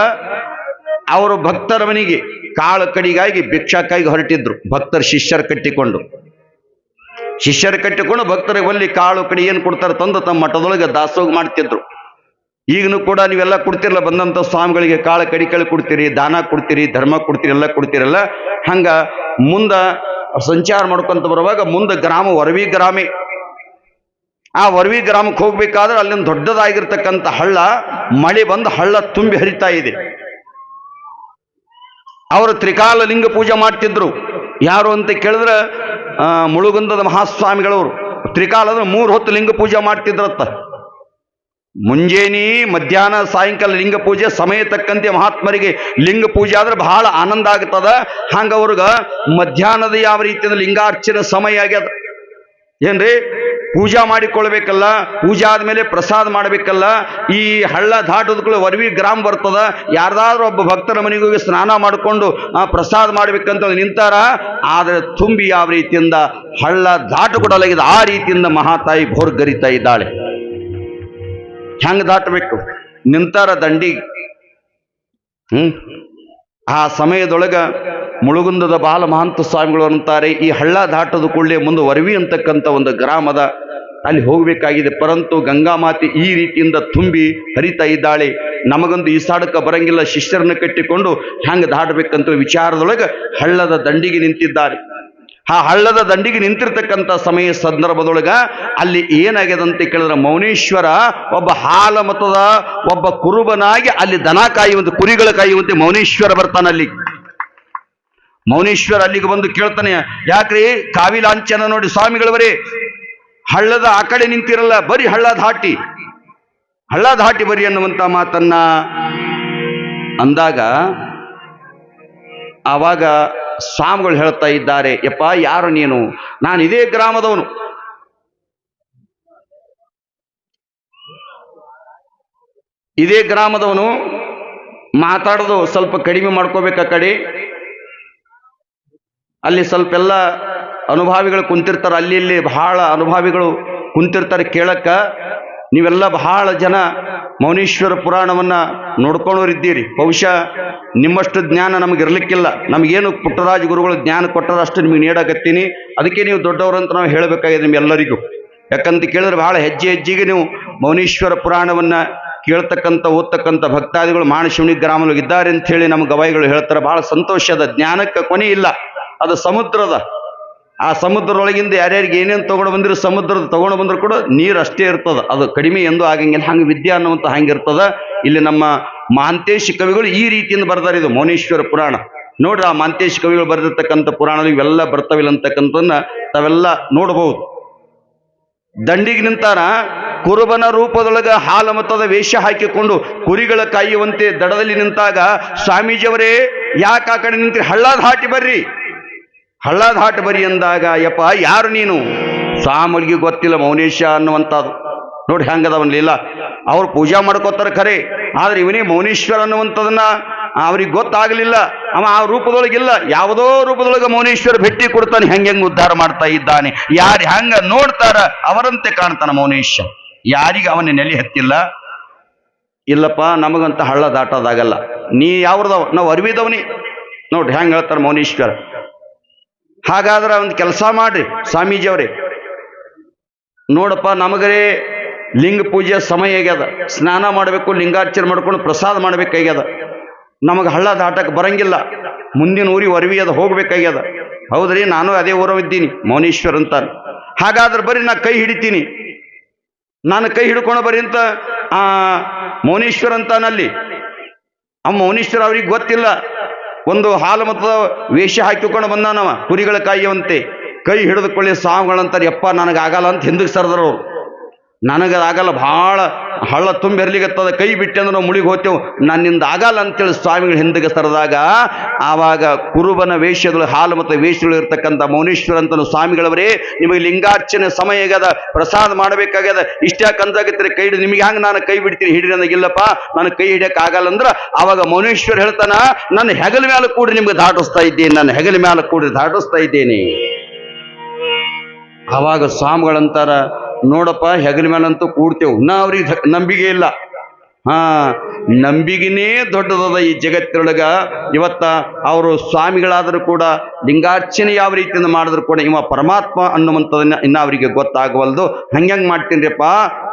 ಅವರು ಭಕ್ತರ ಮನೆಗೆ ಕಾಳು ಕಡಿಗಾಗಿ ಭಿಕ್ಷಕ್ಕಾಗಿ ಹೊರಟಿದ್ರು. ಭಕ್ತರ ಶಿಷ್ಯರ ಕಟ್ಟಿಕೊಂಡು. ಶಿಷ್ಯರು ಕಟ್ಟಿಕೊಂಡು ಭಕ್ತರಿಗೆ ಒಲ್ಲಿ ಕಾಳು ಕಡಿ ಏನು ಕೊಡ್ತಾರೆ ತಂದು ತಮ್ಮ ಮಠದೊಳಗೆ ದಾಸೋಗ ಮಾಡ್ತಿದ್ರು. ಈಗಲೂ ಕೂಡ ನೀವೆಲ್ಲ ಕೊಡ್ತಿರಲ್ಲ ಬಂದಂಥ ಸ್ವಾಮಿಗಳಿಗೆ ಕಾಳ ಕಡಿ ಕಳಿ ಕೊಡ್ತೀರಿ, ದಾನ ಕೊಡ್ತೀರಿ, ಧರ್ಮ ಕೊಡ್ತೀರಿ, ಎಲ್ಲ ಕೊಡ್ತೀರಲ್ಲ? ಹಂಗ ಮುಂದ ಸಂಚಾರ ಮಾಡ್ಕೊಂತ ಬರುವಾಗ ಮುಂದೆ ಗ್ರಾಮ ವರವಿ ಗ್ರಾಮಿ. ಆ ವರವಿ ಗ್ರಾಮಕ್ಕೆ ಹೋಗ್ಬೇಕಾದ್ರೆ ಅಲ್ಲಿಂದ ದೊಡ್ಡದಾಗಿರ್ತಕ್ಕಂಥ ಹಳ್ಳ, ಮಳೆ ಬಂದು ಹಳ್ಳ ತುಂಬಿ ಹರಿತಾ ಇದೆ. ಅವರು ತ್ರಿಕಾಲ ಲಿಂಗ ಪೂಜೆ ಮಾಡ್ತಿದ್ರು. ಯಾರು ಅಂತ ಕೇಳಿದ್ರೆ ಮುಳುಗುಂದದ ಮಹಾಸ್ವಾಮಿಗಳವರು. ತ್ರಿಕಾಲ ಅಂದ್ರೆ ಮೂರು ಹೊತ್ತು ಲಿಂಗ ಪೂಜೆ ಮಾಡ್ತಿದ್ರತ್ತ. ಮುಂಜಾನೆ, ಮಧ್ಯಾಹ್ನ, ಸಾಯಂಕಾಲ ಲಿಂಗ ಪೂಜೆ, ಸಮಯ ತಕ್ಕಂತೆ ಮಹಾತ್ಮರಿಗೆ ಲಿಂಗ ಪೂಜೆ ಆದ್ರೆ ಬಹಳ ಆನಂದ ಆಗ್ತದ. ಹಂಗ ಅವ್ರಿಗ ಮಧ್ಯಾಹ್ನದ ಯಾವ ರೀತಿಯ ಲಿಂಗಾರ್ಚನೆ ಸಮಯ ಆಗ್ಯದ. ಏನ್ರಿ? ಪೂಜಾ ಮಾಡಿಕೊಳ್ಬೇಕಲ್ಲ, ಪೂಜೆ ಆದ್ಮೇಲೆ ಪ್ರಸಾದ ಮಾಡಬೇಕಲ್ಲ, ಈ ಹಳ್ಳ ದಾಟದ ವರವಿ ಗ್ರಾಮ ಬರ್ತದ, ಯಾರ್ದಾದ್ರೂ ಒಬ್ಬ ಭಕ್ತರ ಮನೆಗೋಗಿ ಸ್ನಾನ ಮಾಡಿಕೊಂಡು, ಆ, ಪ್ರಸಾದ ಮಾಡ್ಬೇಕಂತ ನಿಂತಾರ, ಆದ್ರೆ ತುಂಬಿ ಯಾವ ರೀತಿಯಿಂದ ಹಳ್ಳ ದಾಟು ಕೊಡಲಾಗಿದೆ ಆ ರೀತಿಯಿಂದ ಮಹಾತಾಯಿ ಭೋರ್ಗರಿತಾ ಇದ್ದಾಳೆ. ಹೆಂಗ್ ದಾಟಬೇಕು? ನಿಂತಾರ ದಂಡಿ. ಹ್ಮ್? ಆ ಸಮಯದೊಳಗ ಮುಳುಗುಂದದ ಬಾಲ ಮಹಂತ ಸ್ವಾಮಿಗಳು ಅಂತಾರೆ, ಈ ಹಳ್ಳ ದಾಟದ ಕೂಡಲೇ ಮುಂದೆ ವರವಿ ಅಂತಕ್ಕಂಥ ಒಂದು ಗ್ರಾಮದ ಅಲ್ಲಿ ಹೋಗಬೇಕಾಗಿದೆ. ಪರಂತು ಗಂಗಾಮಾತೆ ಈ ರೀತಿಯಿಂದ ತುಂಬಿ ಹರಿತಾ ಇದ್ದಾಳೆ. ನಮಗೊಂದು ಈ ಸಾಡಕ್ಕೆ ಬರಂಗಿಲ್ಲ, ಶಿಷ್ಯರನ್ನು ಕಟ್ಟಿಕೊಂಡು ಹೆಂಗೆ ದಾಟಬೇಕಂತ ವಿಚಾರದೊಳಗೆ ಹಳ್ಳದ ದಂಡಿಗೆ ನಿಂತಿದ್ದಾರೆ. ಆ ಹಳ್ಳದ ದಂಡಿಗೆ ನಿಂತಿರ್ತಕ್ಕಂಥ ಸಮಯ ಸಂದರ್ಭದೊಳಗ ಅಲ್ಲಿ ಏನಾಗ್ಯದಂತ ಕೇಳಿದ್ರೆ ಮೌನೇಶ್ವರ ಒಬ್ಬ ಹಾಲ ಮತದ ಒಬ್ಬ ಕುರುಬನಾಗಿ ಅಲ್ಲಿ ದನ ಕಾಯುವಂತೆ, ಕುರಿಗಳ ಕಾಯುವಂತೆ ಮೌನೇಶ್ವರ ಬರ್ತಾನೆ ಅಲ್ಲಿ. ಮೌನೇಶ್ವರ ಅಲ್ಲಿಗೆ ಬಂದು ಕೇಳ್ತಾನೆ, ಯಾಕ್ರಿ ಕಾವಿಲಾಂಚನ ನೋಡಿ ಸ್ವಾಮಿಗಳವರೇ, ಹಳ್ಳದ ಆ ಕಡೆ ನಿಂತಿರಲ್ಲ, ಬರೀ ಹಳ್ಳ ದಾಟಿ ಹಳ್ಳ ದಾಟಿ ಬರಿ ಅನ್ನುವಂತ ಮಾತನ್ನ ಅಂದಾಗ, ಆವಾಗ ಸ್ವಾಮಿಗಳು ಹೇಳ್ತಾ ಇದ್ದಾರೆ, ಯಪ್ಪ, ಯಾರು ನೀನು? ನಾನು ಇದೇ ಗ್ರಾಮದವನು. ಇದೇ ಗ್ರಾಮದವನು. ಮಾತಾಡೋದು ಸ್ವಲ್ಪ ಕಡಿಮೆ ಮಾಡ್ಕೋಬೇಕ ಕಡೆ. ಅಲ್ಲಿ ಸ್ವಲ್ಪ ಎಲ್ಲ ಅನುಭಾವಿಗಳು ಕುಂತಿರ್ತಾರೆ. ಅಲ್ಲಿ ಇಲ್ಲಿ ಬಹಳ ಅನುಭಾವಿಗಳು ಕುಂತಿರ್ತಾರೆ ಕೇಳಕ್ಕ. ನೀವೆಲ್ಲ ಬಹಳ ಜನ ಮೌನೀಶ್ವರ ಪುರಾಣವನ್ನ ನೋಡ್ಕೊಂಡವರಿದ್ದೀರಿ. ಬಹುಶಃ ನಿಮ್ಮಷ್ಟು ಜ್ಞಾನ ನಮಗೆ ಇರಲಿಕ್ಕಿಲ್ಲ ನಮಗೇನು ಪುಟ್ಟರಾಜ ಗುರುಗಳು ಜ್ಞಾನ ಕೊಟ್ಟರೆ ಅಷ್ಟು ನಿಮಗೆ ನೀಡಕತ್ತೀನಿ. ಅದಕ್ಕೆ ನೀವು ದೊಡ್ಡವರಂತ ನಾವು ಹೇಳಬೇಕಾಗಿದೆ ನಿಮ್ಮೆಲ್ಲರಿಗೂ ಯಾಕಂತ ಕೇಳಿದ್ರೆ ಬಹಳ ಹೆಜ್ಜೆ ಹೆಜ್ಜೆಗೆ ನೀವು ಮೌನೀಶ್ವರ ಪುರಾಣವನ್ನ ಕೇಳ್ತಕ್ಕಂಥ, ಓದ್ತಕ್ಕಂಥ ಭಕ್ತಾದಿಗಳು ಮಾನಶಿವನಿ ಗ್ರಾಮದಲ್ಲಿ ಇದ್ದಾರೆ ಅಂತ ಹೇಳಿ ನಮ್ಮ ಗವಾಯಿಗಳು ಹೇಳ್ತಾರೆ. ಬಹಳ ಸಂತೋಷದ ಜ್ಞಾನಕ್ಕೆ ಕೊನೆ ಇಲ್ಲ. ಅದು ಸಮುದ್ರದ ಆ ಸಮುದ್ರದೊಳಗಿಂದ ಯಾರ್ಯಾರಿಗೆ ಏನೇನು ತಗೊಂಡು ಬಂದಿರೋ ಸಮುದ್ರದ ತಗೊಂಡು ಬಂದ್ರು ಕೂಡ ನೀರು ಅಷ್ಟೇ ಇರ್ತದ. ಅದು ಕಡಿಮೆ ಎಂದು ಆಗಂಗಿಲ್ಲ. ಹಂಗೆ ವಿದ್ಯಾ ಅನ್ನುವಂಥ ಇರ್ತದ. ಇಲ್ಲಿ ನಮ್ಮ ಮಹಾಂತೇಶ್ ಕವಿಗಳು ಈ ರೀತಿಯಿಂದ ಬರ್ತಾರೆ ಇದು ಮೌನೇಶ್ವರ ಪುರಾಣ. ನೋಡ್ರಿ ಆ ಮಾಂತೇಶಿ ಕವಿಗಳು ಬರೆದಿರ್ತಕ್ಕಂಥ ಪುರಾಣ ಇವೆಲ್ಲ ಬರ್ತಾವಿಲ್ಲ ಅಂತಕ್ಕಂಥದನ್ನ ತಾವೆಲ್ಲ ನೋಡಬಹುದು ದಂಡಿಗೆ ನಿಂತಾನ ಕುರುಬನ ರೂಪದೊಳಗ ಮತ್ತದ ವೇಷ ಹಾಕಿಕೊಂಡು ಕುರಿಗಳ ಕಾಯುವಂತೆ ದಡದಲ್ಲಿ ನಿಂತಾಗ ಸ್ವಾಮೀಜಿಯವರೇ, ಯಾಕೆ ಆ ಕಡೆ ನಿಂತ್ರಿ? ಹಳ್ಳಾದ ಹಾಟಿ ಬರ್ರಿ. ಹಳ್ಳ ದಾಟ ಬರಿ ಅಂದಾಗ, ಯಪ್ಪ, ಯಾರು ನೀನು? ಸಾಮಲ್ಗಿ ಗೊತ್ತಿಲ್ಲ ಮೌನೇಶ ಅನ್ನುವಂಥದ್ದು. ನೋಡಿ ಹೆಂಗದವನ್ಲಿಲ್ಲ ಅವ್ರು ಪೂಜಾ ಮಾಡ್ಕೋತಾರೆ ಖರೆ. ಆದ್ರೆ ಇವನೇ ಮೌನೇಶ್ವರ ಅನ್ನುವಂಥದನ್ನ ಅವ್ರಿಗೆ ಗೊತ್ತಾಗಲಿಲ್ಲ. ಅವ ಆ ರೂಪದೊಳಗಿಲ್ಲ. ಯಾವುದೋ ರೂಪದೊಳಗೆ ಮೌನೇಶ್ವರ ಭೇಟಿ ಕೊಡ್ತಾನೆ, ಹೆಂಗೆ ಹೆಂಗೆ ಉದ್ಧಾರ ಮಾಡ್ತಾ ಇದ್ದಾನೆ. ಯಾರು ಹೆಂಗ ನೋಡ್ತಾರ, ಅವರಂತೆ ಕಾಣ್ತಾನ ಮೌನೇಶ. ಯಾರಿಗೆ ಅವನ ನೆಲೆ ಹತ್ತಿಲ್ಲ. ಇಲ್ಲಪ್ಪ, ನಮಗಂತ ಹಳ್ಳ ದಾಟೋದಾಗಲ್ಲ ನೀ ಯಾವ್ರದವ? ನಾವು ಅರಿವಿದವನಿ. ನೋಡ್ರಿ ಹೆಂಗೆ ಹೇಳ್ತಾರೆ ಮೌನೇಶ್ವರ. ಹಾಗಾದ್ರೆ ಒಂದು ಕೆಲಸ ಮಾಡ್ರಿ ಸ್ವಾಮೀಜಿಯವ್ರಿ. ನೋಡಪ್ಪ, ನಮಗರೇ ಲಿಂಗ ಪೂಜೆ ಸಮಯ ಆಗ್ಯದ. ಸ್ನಾನ ಮಾಡಬೇಕು, ಲಿಂಗಾರ್ಚನೆ ಮಾಡ್ಕೊಂಡು ಪ್ರಸಾದ ಮಾಡ್ಬೇಕಾಗ್ಯದ. ನಮಗೆ ಹಳ್ಳ ದಾಟಕ್ಕೆ ಬರಂಗಿಲ್ಲ. ಮುಂದಿನ ಊರಿ ಅರಿವಿ ಅದ ಹೋಗ್ಬೇಕಾಗ್ಯದ. ಹೌದ್ರಿ, ನಾನು ಅದೇ ಊರವಿದ್ದೀನಿ ಮೌನೇಶ್ವರ್ ಅಂತ ಹಾಗಾದ್ರೆ ಬರೀ ನಾ ಕೈ ಹಿಡಿತೀನಿ. ನಾನು ಕೈ ಹಿಡ್ಕೊಂಡು ಬರೀ ಅಂತ, ಆ, ಮೌನೇಶ್ವರ್ ಅಂತಾನಲ್ಲಿ. ಆ ಮೌನೇಶ್ವರ್ ಅವ್ರಿಗೆ ಗೊತ್ತಿಲ್ಲ. ಒಂದು ಹಾಲು ಮತ್ತು ವೇಷ ಹಾಕಿಕೊಂಡು ಬಂದಾನವ, ಕುರಿಗಳ ಕಾಯುವಂತೆ ಕೈ ಹಿಡಿದುಕೊಳ್ಳಿ ಸಾವುಗಳಂತಾರೆ, ಯಪ್ಪ, ನನಗಾಗಲ್ಲ ಅಂತ ಹಿಂದಕ್ಕೆ ಸರಿದ್ರು. ನನಗೆ ನನಗದಾಗಲ್ಲ, ಭಾಳ ಹಳ್ಳ ತುಂಬಿರ್ಲಿಗತ್ತದ ಕೈ ಬಿಟ್ಟೆ ಅಂದ್ರೆ ನಾವು ಮುಳಿಗೆ ಹೋಗ್ತೇವೆ. ನನ್ನಿಂದ ಆಗಲ್ಲ ಅಂತೇಳಿ ಸ್ವಾಮಿಗಳು ಹಿಂದಕ್ಕೆ ಸರದಾಗ, ಆವಾಗ ಕುರುಬನ ವೇಷಗಳು ಹಾಲು ಮತ್ತು ವೇಷಗಳು ಇರ್ತಕ್ಕಂಥ ಮೌನೇಶ್ವರ ಅಂತ ಸ್ವಾಮಿಗಳವರೇ, ನಿಮಗೆ ಲಿಂಗಾರ್ಚನೆ ಸಮಯ ಆಗ್ಯದ, ಪ್ರಸಾದ ಮಾಡಬೇಕಾಗ್ಯದ ಇಷ್ಟೇ ಅಂದಾಗತ್ತೀರಿ ಕೈ ಹಿಡಿದು ನಿಮಗೆ ಹ್ಯಾಂಗೆ ನಾನು ಕೈ ಬಿಡ್ತೀನಿ ಹಿಡಿರಿ ನನಗಿಲ್ಲಪ್ಪ, ನಾನು ಕೈ ಹಿಡಿಯಕ್ಕೆ ಆಗಲ್ಲ ಅಂದ್ರೆ, ಆವಾಗ ಮೌನೇಶ್ವರ ಹೇಳ್ತಾನ, ನನ್ನ ಹೆಗಲ ಮೇಲೆ ಕೂಡಿ ನಿಮ್ಗೆ ದಾಟಿಸ್ತಾ ಇದ್ದೀನಿ, ನನ್ನ ಹೆಗಲ ಮೇಲೆ ಕೂಡಿ ದಾಟಿಸ್ತಾ ಇದ್ದೇನೆ. ಆವಾಗ ಸ್ವಾಮಿಗಳಂತಾರ ನೋಡಪ್ಪ ಹೆಗಲ ಮೇಲಂತೂ ಕೂಡ್ತೇವೆ. ನಾ ಅವ್ರಿಗೆ ನಂಬಿಕೆ ಇಲ್ಲ. ಹಾ, ನಂಬಿಕೆನೇ ದೊಡ್ಡದದ ಈ ಜಗತ್ತಿನೊಳಗ. ಇವತ್ತ ಅವರು ಸ್ವಾಮಿಗಳಾದರೂ ಕೂಡ ಲಿಂಗಾರ್ಚನೆ ಯಾವ ರೀತಿಯಿಂದ ಮಾಡಿದ್ರು ಕೂಡ ಇವ ಪರಮಾತ್ಮ ಅನ್ನುವಂಥದನ್ನ ಇನ್ನ ಅವರಿಗೆ ಗೊತ್ತಾಗವಲ್ದು ಹಂಗ್ಯಂಗ್ ಮಾಡ್ತೀನಿರಪ್ಪ?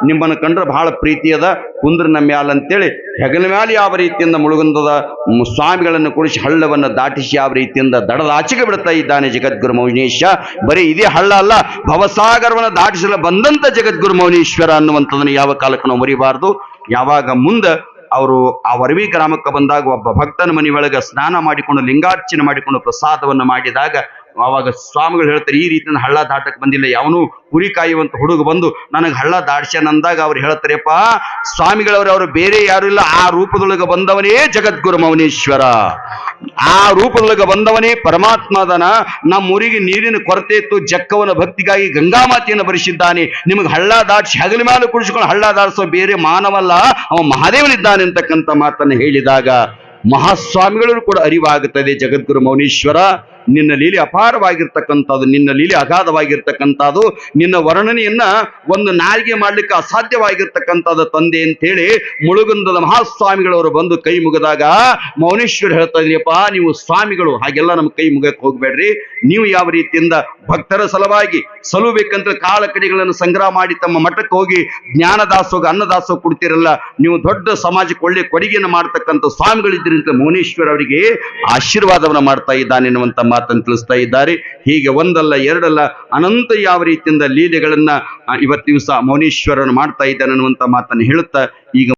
ನಿಮ್ಮನ್ನು ಕಂಡ್ರೆ ಬಹಳ ಪ್ರೀತಿ ಅದ. ಕುಂದ್ರ ಮ್ಯಾಲ ಅಂತೇಳಿ ಹೆಗಲ ಮ್ಯಾಲೆ ಯಾವ ರೀತಿಯಿಂದ ಮುಳುಗುಂದದ ಸ್ವಾಮಿಗಳನ್ನು ಕುಡಿಸಿ ಹಳ್ಳವನ್ನು ದಾಟಿಸಿ ಯಾವ ರೀತಿಯಿಂದ ದಡದ ಆಚೆಗೆ ಬಿಡ್ತಾ ಇದ್ದಾನೆ ಜಗದ್ಗುರು ಮೌನೀಶ ಬರೀ ಇದೇ ಹಳ್ಳ ಅಲ್ಲ, ಭವಸಾಗರವನ್ನು ದಾಟಿಸಲು ಬಂದಂತ ಜಗದ್ಗುರು ಮೌನೀಶ್ವರ ಅನ್ನುವಂಥದ್ದನ್ನು ಯಾವ ಕಾಲಕ್ಕೂ ಮರಿಬಾರ್ದು. ಯಾವಾಗ ಮುಂದೆ ಅವರು ಆ ವರವಿ ಗ್ರಾಮಕ್ಕೆ ಬಂದಾಗ ಒಬ್ಬ ಭಕ್ತನ ಮನೆಯೊಳಗೆ ಸ್ನಾನ ಮಾಡಿಕೊಂಡು ಲಿಂಗಾರ್ಚನೆ ಮಾಡಿಕೊಂಡು ಪ್ರಸಾದವನ್ನು ಮಾಡಿದಾಗ ಆವಾಗ ಸ್ವಾಮಿಗಳು ಹೇಳ್ತಾರೆ, ಈ ರೀತಿ ಹಳ್ಳ ದಾಟಕ್ಕೆ ಬಂದಿಲ್ಲ. ಯಾವನು ಕುರಿ ಕಾಯುವಂತ ಹುಡುಗ ಬಂದು ನನಗೆ ಹಳ್ಳ ಅಂದಾಗ ಅವ್ರು ಹೇಳ್ತಾರೆಪ್ಪ ಸ್ವಾಮಿಗಳವರು ಅವರು ಬೇರೆ ಯಾರು ಇಲ್ಲ. ಆ ರೂಪದೊಳಗೆ ಬಂದವನೇ ಜಗದ್ಗುರು ಮೌನೇಶ್ವರ. ಆ ರೂಪದೊಳಗೆ ಬಂದವನೇ ಪರಮಾತ್ಮದನ. ನಮ್ಮ ಊರಿಗೆ ನೀರಿನ ಕೊರತೆ ಇತ್ತು. ಜಕ್ಕವನ ಭಕ್ತಿಗಾಗಿ ಗಂಗಾಮಾತೆಯನ್ನು ಬರಿಸಿದ್ದಾನೆ. ನಿಮಗೆ ಹಳ್ಳ ದಾಡ್ಸಿ ಹಗಲಿ ಮೇಲೆ ಕುಡಿಸ್ಕೊಂಡು ಹಳ್ಳ ದಾಟಿಸೋ ಬೇರೆ ಮಾನವಲ್ಲ. ಅವ ಮಹಾದೇವನಿದ್ದಾನೆ ಅಂತಕ್ಕಂಥ ಮಾತನ್ನು ಹೇಳಿದಾಗ ಮಹಾಸ್ವಾಮಿಗಳು ಕೂಡ ಅರಿವಾಗುತ್ತದೆ ಜಗದ್ಗುರು ಮೌನೀಶ್ವರ. ನಿನ್ನ ಲೀಲೆ ಅಪಾರವಾಗಿರ್ತಕ್ಕಂಥದ್ದು, ನಿನ್ನ ಲೀಲೆ ಅಗಾಧವಾಗಿರ್ತಕ್ಕಂಥದ್ದು, ನಿನ್ನ ವರ್ಣನೆಯನ್ನ ಒಂದು ನಾಲಿಗೆ ಮಾಡ್ಲಿಕ್ಕೆ ಅಸಾಧ್ಯವಾಗಿರ್ತಕ್ಕಂಥದ್ದು ತಂದೆ ಅಂತೇಳಿ ಮುಳುಗುಂದದ ಮಹಾಸ್ವಾಮಿಗಳವರು ಬಂದು ಕೈ ಮುಗಿದಾಗ, ಮೌನೇಶ್ವರ ಹೇಳ್ತಾ ಇದ್ರಿಯಪ್ಪ ನೀವು ಸ್ವಾಮಿಗಳು, ಹಾಗೆಲ್ಲ ನಮ್ಮ ಕೈ ಮುಗಕ್ಕೆ ಹೋಗ್ಬೇಡ್ರಿ. ನೀವು ಯಾವ ರೀತಿಯಿಂದ ಭಕ್ತರ ಸಲುವಾಗಿ ಸಲುಬೇಕಂತ ಕಾಳ ಕಡಿಗಳನ್ನು ಸಂಗ್ರಹ ಮಾಡಿ ತಮ್ಮ ಮಠಕ್ಕೆ ಹೋಗಿ ಜ್ಞಾನದಾಸೋಗ, ಅನ್ನದಾಸೋಗ ಕೊಡ್ತಿರಲ್ಲ, ನೀವು ದೊಡ್ಡ ಸಮಾಜಕ್ಕೆ ಒಳ್ಳೆ ಕೊಡುಗೆಯನ್ನು ಮಾಡ್ತಕ್ಕಂಥ ಸ್ವಾಮಿಗಳಿದ್ದೀರಿ ಅಂತ ಮೌನೇಶ್ವರ ಅವರಿಗೆ ಆಶೀರ್ವಾದವನ್ನು ಮಾಡ್ತಾ ಇದ್ದಾನೆ ಎನ್ನುವಂತ ಮಾತನ್ನು ತಿಳಿಸ್ತಾ ಇದ್ದಾರೆ. ಹೀಗೆ ಒಂದಲ್ಲ ಎರಡಲ್ಲ ಅನಂತ ಯಾವ ರೀತಿಯಿಂದ ಲೀಲೆಗಳನ್ನ ಇವತ್ತು ದಿವಸ ಮೌನೇಶ್ವರನು ಮಾಡ್ತಾ ಇದ್ದಾನೆ ಅನ್ನುವಂತ ಮಾತನ್ನು ಹೇಳುತ್ತಾ ಈಗ